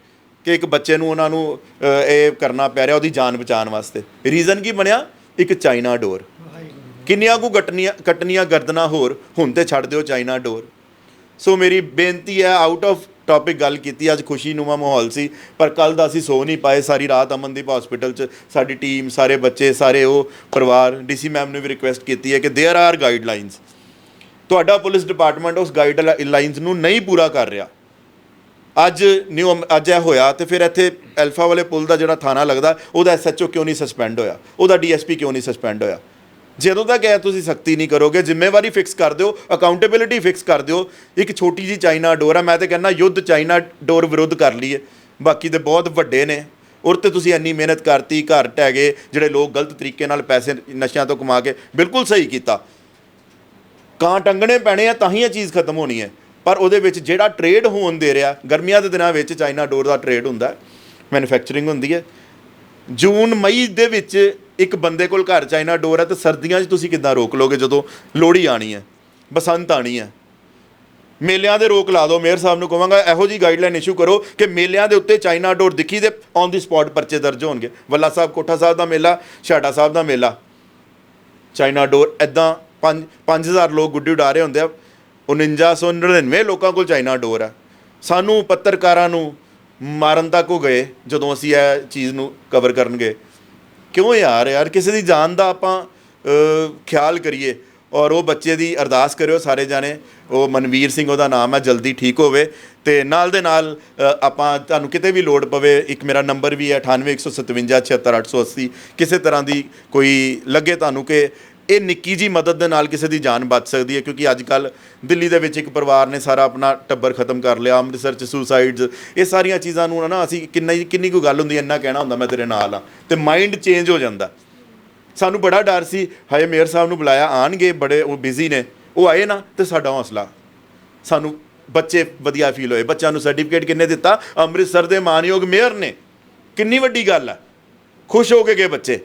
ਕਿ ਇੱਕ ਬੱਚੇ ਨੂੰ ਉਹਨਾਂ ਨੂੰ ਅ, ਇਹ ਕਰਨਾ ਪੈ ਰਿਹਾ ਉਹਦੀ ਜਾਨ ਬਚਾਉਣ ਵਾਸਤੇ ਰੀਜ਼ਨ ਕੀ ਬਣਿਆ ਇੱਕ ਚਾਈਨਾ ਡੋਰ ਕਿੰਨੀਆਂ ਕੁ ਕੱਟਣੀਆਂ ਕੱਟਣੀਆਂ ਗਰਦਨਾਂ ਹੋਰ ਹੁਣ ਤੇ ਛੱਡ ਦਿਓ ਚਾਈਨਾ ਡੋਰ ਸੋ ਮੇਰੀ ਬੇਨਤੀ ਹੈ ਆਊਟ ਆਫ ਟਾਪਿਕ ਗੱਲ ਕੀਤੀ ਅੱਜ ਖੁਸ਼ੀ ਨੂਮਾ ਮਾਹੌਲ ਸੀ ਪਰ ਕੱਲ ਦਾ ਅਸੀਂ ਸੋ ਨਹੀਂ ਪਾਏ ਸਾਰੀ ਰਾਤ ਅਮਨਦੀਪ ਹਸਪੀਟਲ 'ਚ ਸਾਡੀ ਟੀਮ ਸਾਰੇ ਬੱਚੇ ਸਾਰੇ ਉਹ ਪਰਿਵਾਰ ਡੀਸੀ ਮੈਮ ਨੇ ਵੀ ਰਿਕੁਐਸਟ ਕੀਤੀ ਹੈ ਕਿ देयर ਆਰ ਗਾਈਡਲਾਈਨਸ ਤੁਹਾਡਾ ਪੁਲਿਸ ਡਿਪਾਰਟਮੈਂਟ ਉਸ ਗਾਈਡਲਾਈਨਸ ਨੂੰ ਨਹੀਂ ਪੂਰਾ ਕਰ ਰਿਹਾ ਅੱਜ ਨਿਊ ਅੱਜ ਇਹ ਹੋਇਆ ਤੇ ਫਿਰ ਇੱਥੇ ਐਲਫਾ ਵਾਲੇ ਪੁਲ ਦਾ ਜਿਹੜਾ ਥਾਣਾ ਲੱਗਦਾ, ਉਹਦਾ ਐਸਐਚਓ ਕਿਉਂ ਨਹੀਂ ਸਸਪੈਂਡ ਹੋਇਆ? ਉਹਦਾ ਡੀਐਸਪੀ ਕਿਉਂ ਨਹੀਂ ਸਸਪੈਂਡ ਹੋਇਆ? ਜਦੋਂ ਤੱਕ ਇਹ ਤੁਸੀਂ ਸਖਤੀ ਨਹੀਂ ਕਰੋਗੇ, ਜ਼ਿੰਮੇਵਾਰੀ ਫਿਕਸ ਕਰ ਦਿਓ ਅਕਾਊਂਟੇਬਿਲਿਟੀ ਫਿਕਸ ਕਰ ਦਿਓ। ਇੱਕ ਛੋਟੀ ਜੀ ਚਾਈਨਾ ਡੋਰ ਆ, ਮੈਂ ਤੇ ਕਹਿੰਦਾ ਯੁੱਧ ਚਾਈਨਾ ਡੋਰ ਵਿਰੁੱਧ ਕਰ ਲਈਏ। ਬਾਕੀ ਤੇ ਬਹੁਤ ਵੱਡੇ ਨੇ। ਔਰ ਤੇ ਤੁਸੀਂ ਇੰਨੀ ਮਿਹਨਤ ਕਰਤੀ, ਘਰ ਟਹਿ ਗਏ, ਜਿਹੜੇ ਲੋਕ ਗਲਤ ਤਰੀਕੇ ਨਾਲ ਪੈਸੇ ਨਸ਼ਿਆਂ ਤੋਂ ਕਮਾ ਕੇ ਬਿਲਕੁਲ ਸਹੀ ਕੀਤਾ। ਕਾਂ ਟੰਗਣੇ ਪੈਣੇ ਆ, ਤਾਂ ਹੀ ਇਹ ਚੀਜ਼ ਖਤਮ ਹੋਣੀ ਹੈ। ਪਰ ਉਹਦੇ ਵਿੱਚ ਜਿਹੜਾ ਟ੍ਰੇਡ ਹੋਣ ਦੇ ਰਿਹਾ, ਗਰਮੀਆਂ ਦੇ ਦਿਨਾਂ ਵਿੱਚ ਚਾਈਨਾ ਡੋਰ ਦਾ ਟ੍ਰੇਡ ਹੁੰਦਾ ਮੈਨੂਫੈਕਚਰਿੰਗ ਹੁੰਦੀ ਹੈ। ਜੂਨ, ਮਈ ਦੇ ਵਿੱਚ ਇੱਕ ਬੰਦੇ ਕੋਲ ਘਰ ਚਾਈਨਾ ਡੋਰ ਹੈ ਤੇ ਸਰਦੀਆਂ 'ਚ ਤੁਸੀਂ ਕਿੱਦਾਂ ਰੋਕ ਲੋਗੇ ਜਦੋਂ ਲੋਹੜੀ ਆਣੀ ਹੈ, ਬਸੰਤ ਆਣੀ ਹੈ? ਮੇਲਿਆਂ ਦੇ ਰੋਕ ਲਾ ਦਿਓ, ਮੇਅਰ ਸਾਹਿਬ ਨੂੰ ਕਹਾਂਗਾ ਇਹੋ ਜੀ ਗਾਈਡਲਾਈਨ ਇਸ਼ੂ ਕਰੋ ਕਿ ਮੇਲਿਆਂ ਦੇ ਉੱਤੇ ਚਾਈਨਾ ਡੋਰ ਦਿਖੀ ਦੇ ਔਨ ਦੀ ਸਪੌਟ ਪਰਚੇ ਦਰਜ ਹੋਣਗੇ। ਵੱਲਾ ਸਾਹਿਬ ਕੋਠਾ ਸਾਹਿਬ ਦਾ ਮੇਲਾ ਛਾੜਾ ਸਾਹਿਬ ਦਾ ਮੇਲਾ। ਚਾਈਨਾ ਡੋਰ ਐਦਾਂ 5 5000 ਲੋਕ ਗੁੱਡੀ ਉਡਾ ਰਹੇ ਹੁੰਦੇ ਆ। 4999 ਲੋਕਾਂ ਕੋਲ ਚਾਈਨਾ ਡੋਰ ਹੈ ਸਾਨੂੰ ਪੱਤਰਕਾਰਾਂ ਨੂੰ ਮਾਰਨ ਤੱਕ ਹੋ ਗਏ ਜਦੋਂ ਅਸੀਂ ਇਹ ਚੀਜ਼ ਨੂੰ ਕਵਰ ਕਰਨ ਗਏ ਕਿਉਂ ਯਾਰ ਯਾਰ ਕਿਸੇ ਦੀ ਜਾਨ ਦਾ ਆਪਾਂ ਖਿਆਲ ਕਰੀਏ ਔਰ ਉਹ ਬੱਚੇ ਦੀ ਅਰਦਾਸ ਕਰਿਓ ਸਾਰੇ ਜਾਣੇ। ਉਹ ਮਨਵੀਰ ਸਿੰਘ ਉਹਦਾ ਨਾਮ ਹੈ ਜਲਦੀ ਠੀਕ ਹੋਵੇ ਤੇ ਨਾਲ ਦੇ ਨਾਲ ਆਪਾਂ ਤੁਹਾਨੂੰ ਕਿਤੇ ਵੀ ਲੋੜ ਪਵੇ, ਇੱਕ ਮੇਰਾ ਨੰਬਰ ਵੀ ਹੈ 9815576880 ਕਿਸੇ ਤਰ੍ਹਾਂ ਦੀ ਕੋਈ ਲੱਗੇ ਤੁਹਾਨੂੰ ਕਿ ਇਹ ਨਿੱਕੀ ਜੀ ਮਦਦ ਦੇ ਨਾਲ ਕਿਸੇ ਦੀ ਜਾਨ ਬਚ ਸਕਦੀ ਹੈ, ਕਿਉਂਕਿ ਅੱਜ ਕੱਲ ਦਿੱਲੀ ਦੇ ਵਿੱਚ ਇੱਕ ਪਰਿਵਾਰ ਨੇ ਸਾਰਾ ਆਪਣਾ ਟੱਬਰ ਖਤਮ ਕਰ ਲਿਆ, ਅੰਮ੍ਰਿਤਸਰ ਚ ਸੁਸਾਈਡਸ ਇਹ ਸਾਰੀਆਂ ਚੀਜ਼ਾਂ ਨੂੰ ਨਾ ਅਸੀਂ ਕਿੰਨਾ ਕਿੰਨੀ ਕੋਈ ਗੱਲ ਹੁੰਦੀ ਇੰਨਾ ਕਹਿਣਾ ਹੁੰਦਾ ਮੈਂ ਤੇਰੇ ਨਾਲ ਆ ਤੇ ਮਾਈਂਡ ਚੇਂਜ ਹੋ ਜਾਂਦਾ। ਸਾਨੂੰ ਬੜਾ ਡਰ ਸੀ, ਹਾਏ ਮੇਅਰ ਸਾਹਿਬ ਨੂੰ ਬੁਲਾਇਆ, ਆਣਗੇ, ਬੜੇ ਉਹ ਬਿਜ਼ੀ ਨੇ, ਉਹ ਆਏ ਨਾ, ਤੇ ਸਾਡਾ ਹੌਸਲਾ। ਸਾਨੂੰ ਬੱਚੇ ਵਧੀਆ ਫੀਲ ਹੋਏ, ਬੱਚਿਆਂ ਨੂੰ ਸਰਟੀਫਿਕੇਟ ਕਿੰਨੇ ਦਿੱਤਾ? ਅੰਮ੍ਰਿਤਸਰ ਦੇ ਮਾਨਯੋਗ ਮੇਅਰ ਨੇ। ਕਿੰਨੀ ਵੱਡੀ ਗੱਲ ਆ ਖੁਸ਼ ਹੋ ਕੇ ਗਏ ਬੱਚੇ।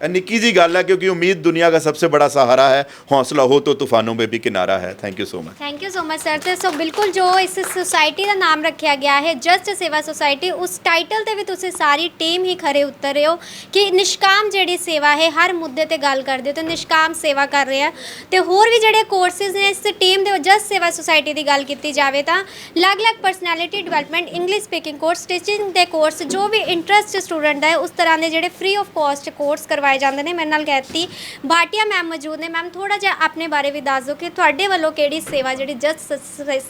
ਇਹ ਨਿੱਕੀ ਜੀ ਗੱਲ ਹੈ ਕਿਉਂਕਿ ਉਮੀਦ ਦੁਨੀਆ ਦਾ सबसे बड़ा सहारा है हौसला हो तो तूफानों में भी किनारा है thank you so much thank you so much sir ਤੇ ਸੋ ਬਿਲਕੁਲ ਜੋ ਇਸ ਸੁਸਾਇਟੀ ਦਾ ਨਾਮ ਰੱਖਿਆ ਗਿਆ ਹੈ ਜਸਟ ਸੇਵਾ ਸੁਸਾਇਟੀ ਉਸ ਟਾਈਟਲ ਤੇ ਵੀ ਤੁਸੀਂ ਸਾਰੀ ਟੀਮ ਹੀ ਖਰੇ ਉਤਰ ਰਹੇ ਹੋ ਕਿ ਨਿਸ਼ਕਾਮ ਜਿਹੜੀ ਸੇਵਾ ਹੈ ਹਰ ਮੁੱਦੇ ਤੇ ਗੱਲ ਕਰਦੇ ਹੋ ਤੇ ਨਿਸ਼ਕਾਮ ਸੇਵਾ ਕਰ ਰਹੇ ਆ ਤੇ ਹੋਰ ਵੀ ਜਿਹੜੇ ਕੋਰਸਿਸ ਨੇ ਇਸ ਟੀਮ ਦੇ ਜਸਟ ਸੇਵਾ ਸੁਸਾਇਟੀ ਦੀ ਗੱਲ ਕੀਤੀ ਜਾਵੇ ਤਾਂ ਅਲੱਗ-ਅਲੱਗ personality development English speaking course stitching ਦੇ ਕੋਰਸ ਜੋ ਵੀ ਇੰਟਰਸਟ ਸਟੂਡੈਂਟ ਦਾ ਹੈ ਉਸ ਤਰ੍ਹਾਂ ਦੇ ਜਿਹੜੇ ਫ੍ਰੀ ਆਫ ਕਾਸਟ ਕੋਰਸ ਕਰਵਾਏ ਜਾਂਦੇ ਨੇ। ਮੇਰੇ ਨਾਲ ਕਹਿਤੀ ਭਾਟੀਆ ਮੈਮ ਮੌਜੂਦ ਨੇ। ਮੈਮ ਥੋੜਾ ਜਿਹਾ ਆਪਣੇ ਬਾਰੇ ਵੀ ਦੱਸ ਦਿਓ ਕਿ ਤੁਹਾਡੇ ਵੱਲੋਂ ਕਿਹੜੀ ਸੇਵਾ ਜਿਹੜੀ ਜਸਟ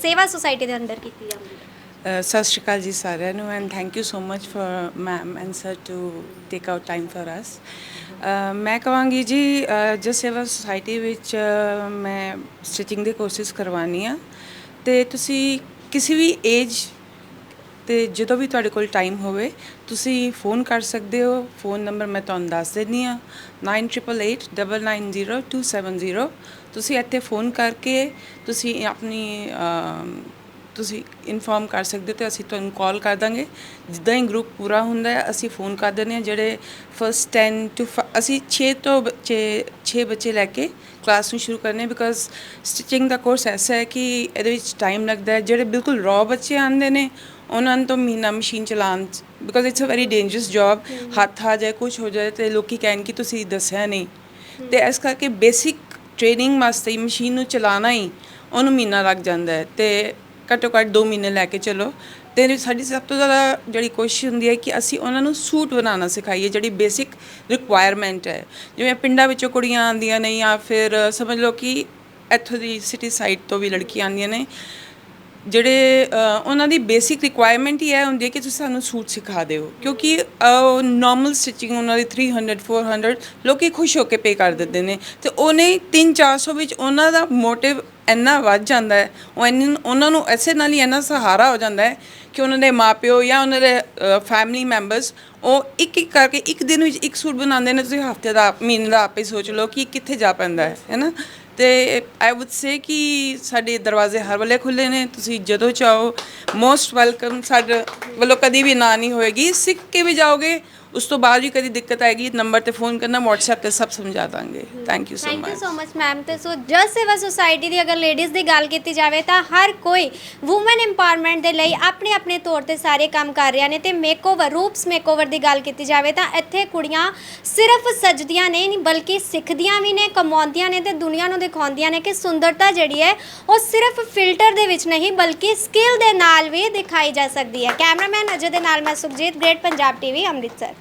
ਸੇਵਾ ਸੁਸਾਇਟੀ ਦੇ ਅੰਦਰ ਕੀਤੀ ਜਾਂਦੀ ਹੈ? ਅ, ਸਤਿ ਸ਼੍ਰੀ ਅਕਾਲ ਜੀ ਸਾਰਿਆਂ ਨੂੰ and thank you so much for ma'am and sir to take out time for us ਮੈਂ ਕਹਾਂਗੀ ਜੀ ਜਸ ਸੇਵਾ ਸੁਸਾਇਟੀ ਵਿੱਚ ਮੈਂ ਸਟਿਚਿੰਗ ਦੇ ਕੋਰਸਿਸ ਕਰਵਾਉਣੀ ਆ ਤੇ ਤੁਸੀਂ ਕਿਸੇ ਵੀ ਏਜ ਤੇ ਜਦੋਂ ਵੀ ਤੁਹਾਡੇ ਕੋਲ ਟਾਈਮ ਹੋਵੇ, ਤੁਸੀਂ ਫੋਨ ਕਰ ਸਕਦੇ ਹੋ। ਫੋਨ ਨੰਬਰ ਮੈਂ ਤੁਹਾਨੂੰ ਦੱਸ ਦਿੰਦੀ ਆ 9889902270 ਤੁਸੀਂ ਇੱਥੇ ਫੋਨ ਕਰਕੇ ਤੁਸੀਂ ਆਪਣੀ ਤੁਸੀਂ ਇਨਫੋਰਮ ਕਰ ਸਕਦੇ ਹੋ ਤੇ ਅਸੀਂ ਤੁਹਾਨੂੰ ਕਾਲ ਕਰ ਦਾਂਗੇ। ਜਿੱਦਾਂ ਹੀ ਗਰੁੱਪ ਪੂਰਾ ਹੁੰਦਾ ਹੈ, ਅਸੀਂ ਫੋਨ ਕਰ ਦਿੰਦੇ ਹਾਂ, ਜਿਹੜੇ ਫਸਟ 10 ਟੂ ਅਸੀਂ 6 ਤੋਂ ਬੱਚੇ 6 ਬੱਚੇ ਲੈ ਕੇ ਕਲਾਸ ਨੂੰ ਸ਼ੁਰੂ ਕਰਨੇ ਬਿਕਾਜ਼ ਸਟਿਚਿੰਗ ਦਾ ਕੋਰਸ ਐਸਾ ਹੈ ਕਿ ਇਹਦੇ ਵਿੱਚ ਟਾਈਮ ਲੱਗਦਾ ਹੈ। ਜਿਹੜੇ ਬਿਲਕੁਲ ਰॉ ਬੱਚੇ ਆਉਂਦੇ ਨੇ ਉਹਨਾਂ ਨੂੰ ਤਾਂ ਮਹੀਨਾ ਮਸ਼ੀਨ ਚਲਾਉਣ because it's a very dangerous job ਹੱਥ ਆ ਜਾਏ ਕੁਝ ਹੋ ਜਾਏ ਤੇ ਲੋਕੀ ਕਹਿਣ ਕਿ ਤੁਸੀਂ ਦੱਸਿਆ ਨਹੀਂ। ਤੇ ਇਸ ਕਰਕੇ ਬੇਸਿਕ ਟ੍ਰੇਨਿੰਗ ਵਾਸਤੇ ਮਸ਼ੀਨ ਨੂੰ ਚਲਾਉਣਾ ਹੀ ਉਹਨੂੰ ਮਹੀਨਾ ਲੱਗ ਜਾਂਦਾ ਹੈ। ਤੇ ਘੱਟੋ ਘੱਟ 2 ਮਹੀਨੇ ਲੈ ਕੇ ਚਲੋ। ਤੇ ਸਾਡੀ ਸਭ ਤੋਂ ਜ਼ਿਆਦਾ ਜਿਹੜੀ ਕੋਸ਼ਿਸ਼ ਹੁੰਦੀ ਹੈ ਕਿ ਅਸੀਂ ਉਹਨਾਂ ਨੂੰ ਸੂਟ ਬਣਾਉਣਾ ਸਿਖਾਈਏ ਜਿਹੜੀ ਬੇਸਿਕ ਰਿਕੁਆਇਰਮੈਂਟ ਹੈ। ਜਿਵੇਂ ਪਿੰਡਾਂ ਵਿੱਚੋਂ ਕੁੜੀਆਂ ਆਉਂਦੀਆਂ ਨੇ ਜਾਂ ਫਿਰ ਸਮਝ ਲਓ ਕਿ ਇੱਥੋਂ ਦੀ ਸਿਟੀ ਸਾਈਡ ਤੋਂ ਵੀ ਲੜਕੀਆਂ ਆਉਂਦੀਆਂ ਨੇ ਜਿਹੜੇ ਉਹਨਾਂ ਦੀ ਬੇਸਿਕ ਰਿਕੁਆਇਰਮੈਂਟ ਹੀ ਇਹ ਹੁੰਦੀ ਹੈ ਕਿ ਤੁਸੀਂ ਸਾਨੂੰ ਸੂਟ ਸਿਖਾ ਦਿਓ। ਕਿਉਂਕਿ ਨਾਰਮਲ ਸਟਿਚਿੰਗ ਉਹਨਾਂ ਦੀ 300 400 ਲੋਕੀ ਖੁਸ਼ ਹੋ ਕੇ ਪੇ ਕਰ ਦਿੰਦੇ ਨੇ। ਤੇ ਉਹਨੇ 3 400 ਵਿੱਚ ਉਹਨਾਂ ਦਾ ਮੋਟਿਵ ਇੰਨਾ ਵੱਧ ਜਾਂਦਾ ਹੈ, ਉਹ ਇੰਨ- ਉਹਨਾਂ ਨੂੰ ਐਸੇ ਨਾਲ ਹੀ ਇੰਨਾ ਸਹਾਰਾ ਹੋ ਜਾਂਦਾ ਹੈ ਕਿ ਉਹਨਾਂ ਦੇ ਮਾਪਿਓ ਜਾਂ ਉਹਨਾਂ ਦੇ ਫੈਮਿਲੀ ਮੈਂਬਰਸ ਉਹ ਇੱਕ ਇੱਕ ਕਰਕੇ ਇੱਕ ਦਿਨ ਵਿੱਚ ਇੱਕ ਸੂਟ ਬਣਾਉਂਦੇ ਨੇ, ਤੁਸੀਂ ਹਫ਼ਤੇ ਦਾ, ਮਹੀਨੇ ਦਾ ਆਪੇ ਸੋਚ ਲਓ ਕਿ ਕਿੱਥੇ ਜਾ ਪੈਂਦਾ ਹੈ ਹੈਨਾ ਤੇ ਆਈ ਊਡ ਸੇ ਕਿ ਸਾਡੇ ਦਰਵਾਜ਼ੇ ਹਰ ਵੇਲੇ ਖੁੱਲੇ ਨੇ, ਤੁਸੀਂ ਜਦੋਂ ਚਾਹੋ ਮੋਸਟ ਵੈਲਕਮ ਸਾਡੇ ਵੱਲੋਂ ਕਦੀ ਵੀ ਨਾ ਨਹੀਂ ਹੋਏਗੀ। ਸਿੱਖ ਕੇ ਵੀ ਜਾਓਗੇ ਉਸ ਤੋਂ ਬਾਅਦ ਵੀ ਕਦੀ ਦਿੱਕਤ ਆਏਗੀ ਨੰਬਰ ਤੇ ਫੋਨ ਕਰਨਾ WhatsApp ਤੇ ਸਭ ਸਮਝਾ ਦਾਂਗੇ। Thank you so thank you much so much ma'am ਤੇ ਸੋ ਜਸ ਸੇਵਾ ਸੁਸਾਇਟੀ ਦੀ ਅਗਰ ਲੇਡੀਜ਼ ਦੀ ਗੱਲ ਕੀਤੀ ਜਾਵੇ ਤਾਂ ਹਰ ਕੋਈ ਔਮਨ ਇੰਪਾਵਰਮੈਂਟ ਦੇ ਲਈ ਆਪਣੇ ਆਪਣੇ ਤੌਰ ਤੇ ਸਾਰੇ ਕੰਮ ਕਰ ਰਹੀਆਂ ਨੇ ਤੇ ਮੇਕਓਵਰ ਰੂਪਸ ਮੇਕਓਵਰ ਦੀ ਗੱਲ ਕੀਤੀ ਜਾਵੇ ਤਾਂ ਇੱਥੇ ਕੁੜੀਆਂ ਸਿਰਫ ਸਜਦੀਆਂ ਨਹੀਂ ਨਹੀਂ ਬਲਕਿ ਸਿੱਖਦੀਆਂ ਵੀ ਨੇ ਕਮਾਉਂਦੀਆਂ ਨੇ ਤੇ ਦੁਨੀਆ ਨੂੰ ਦਿਖਾਉਂਦੀਆਂ ਨੇ ਕਿ ਸੁੰਦਰਤਾ ਜਿਹੜੀ ਹੈ ਉਹ ਸਿਰਫ ਫਿਲਟਰ ਦੇ ਵਿੱਚ ਨਹੀਂ ਬਲਕਿ ਸਕਿੱਲ ਦੇ ਨਾਲ ਵੀ ਦਿਖਾਈ ਜਾ ਸਕਦੀ ਹੈ। ਕੈਮਰਾਮੈਨ ਅਜੇ ਦੇ ਨਾਲ ਮੈਂ ਸੁਖਜੀਤ ਗ੍ਰੇਟ ਪੰਜਾਬ ਟੀਵੀ ਅੰਮ੍ਰਿਤਸਰ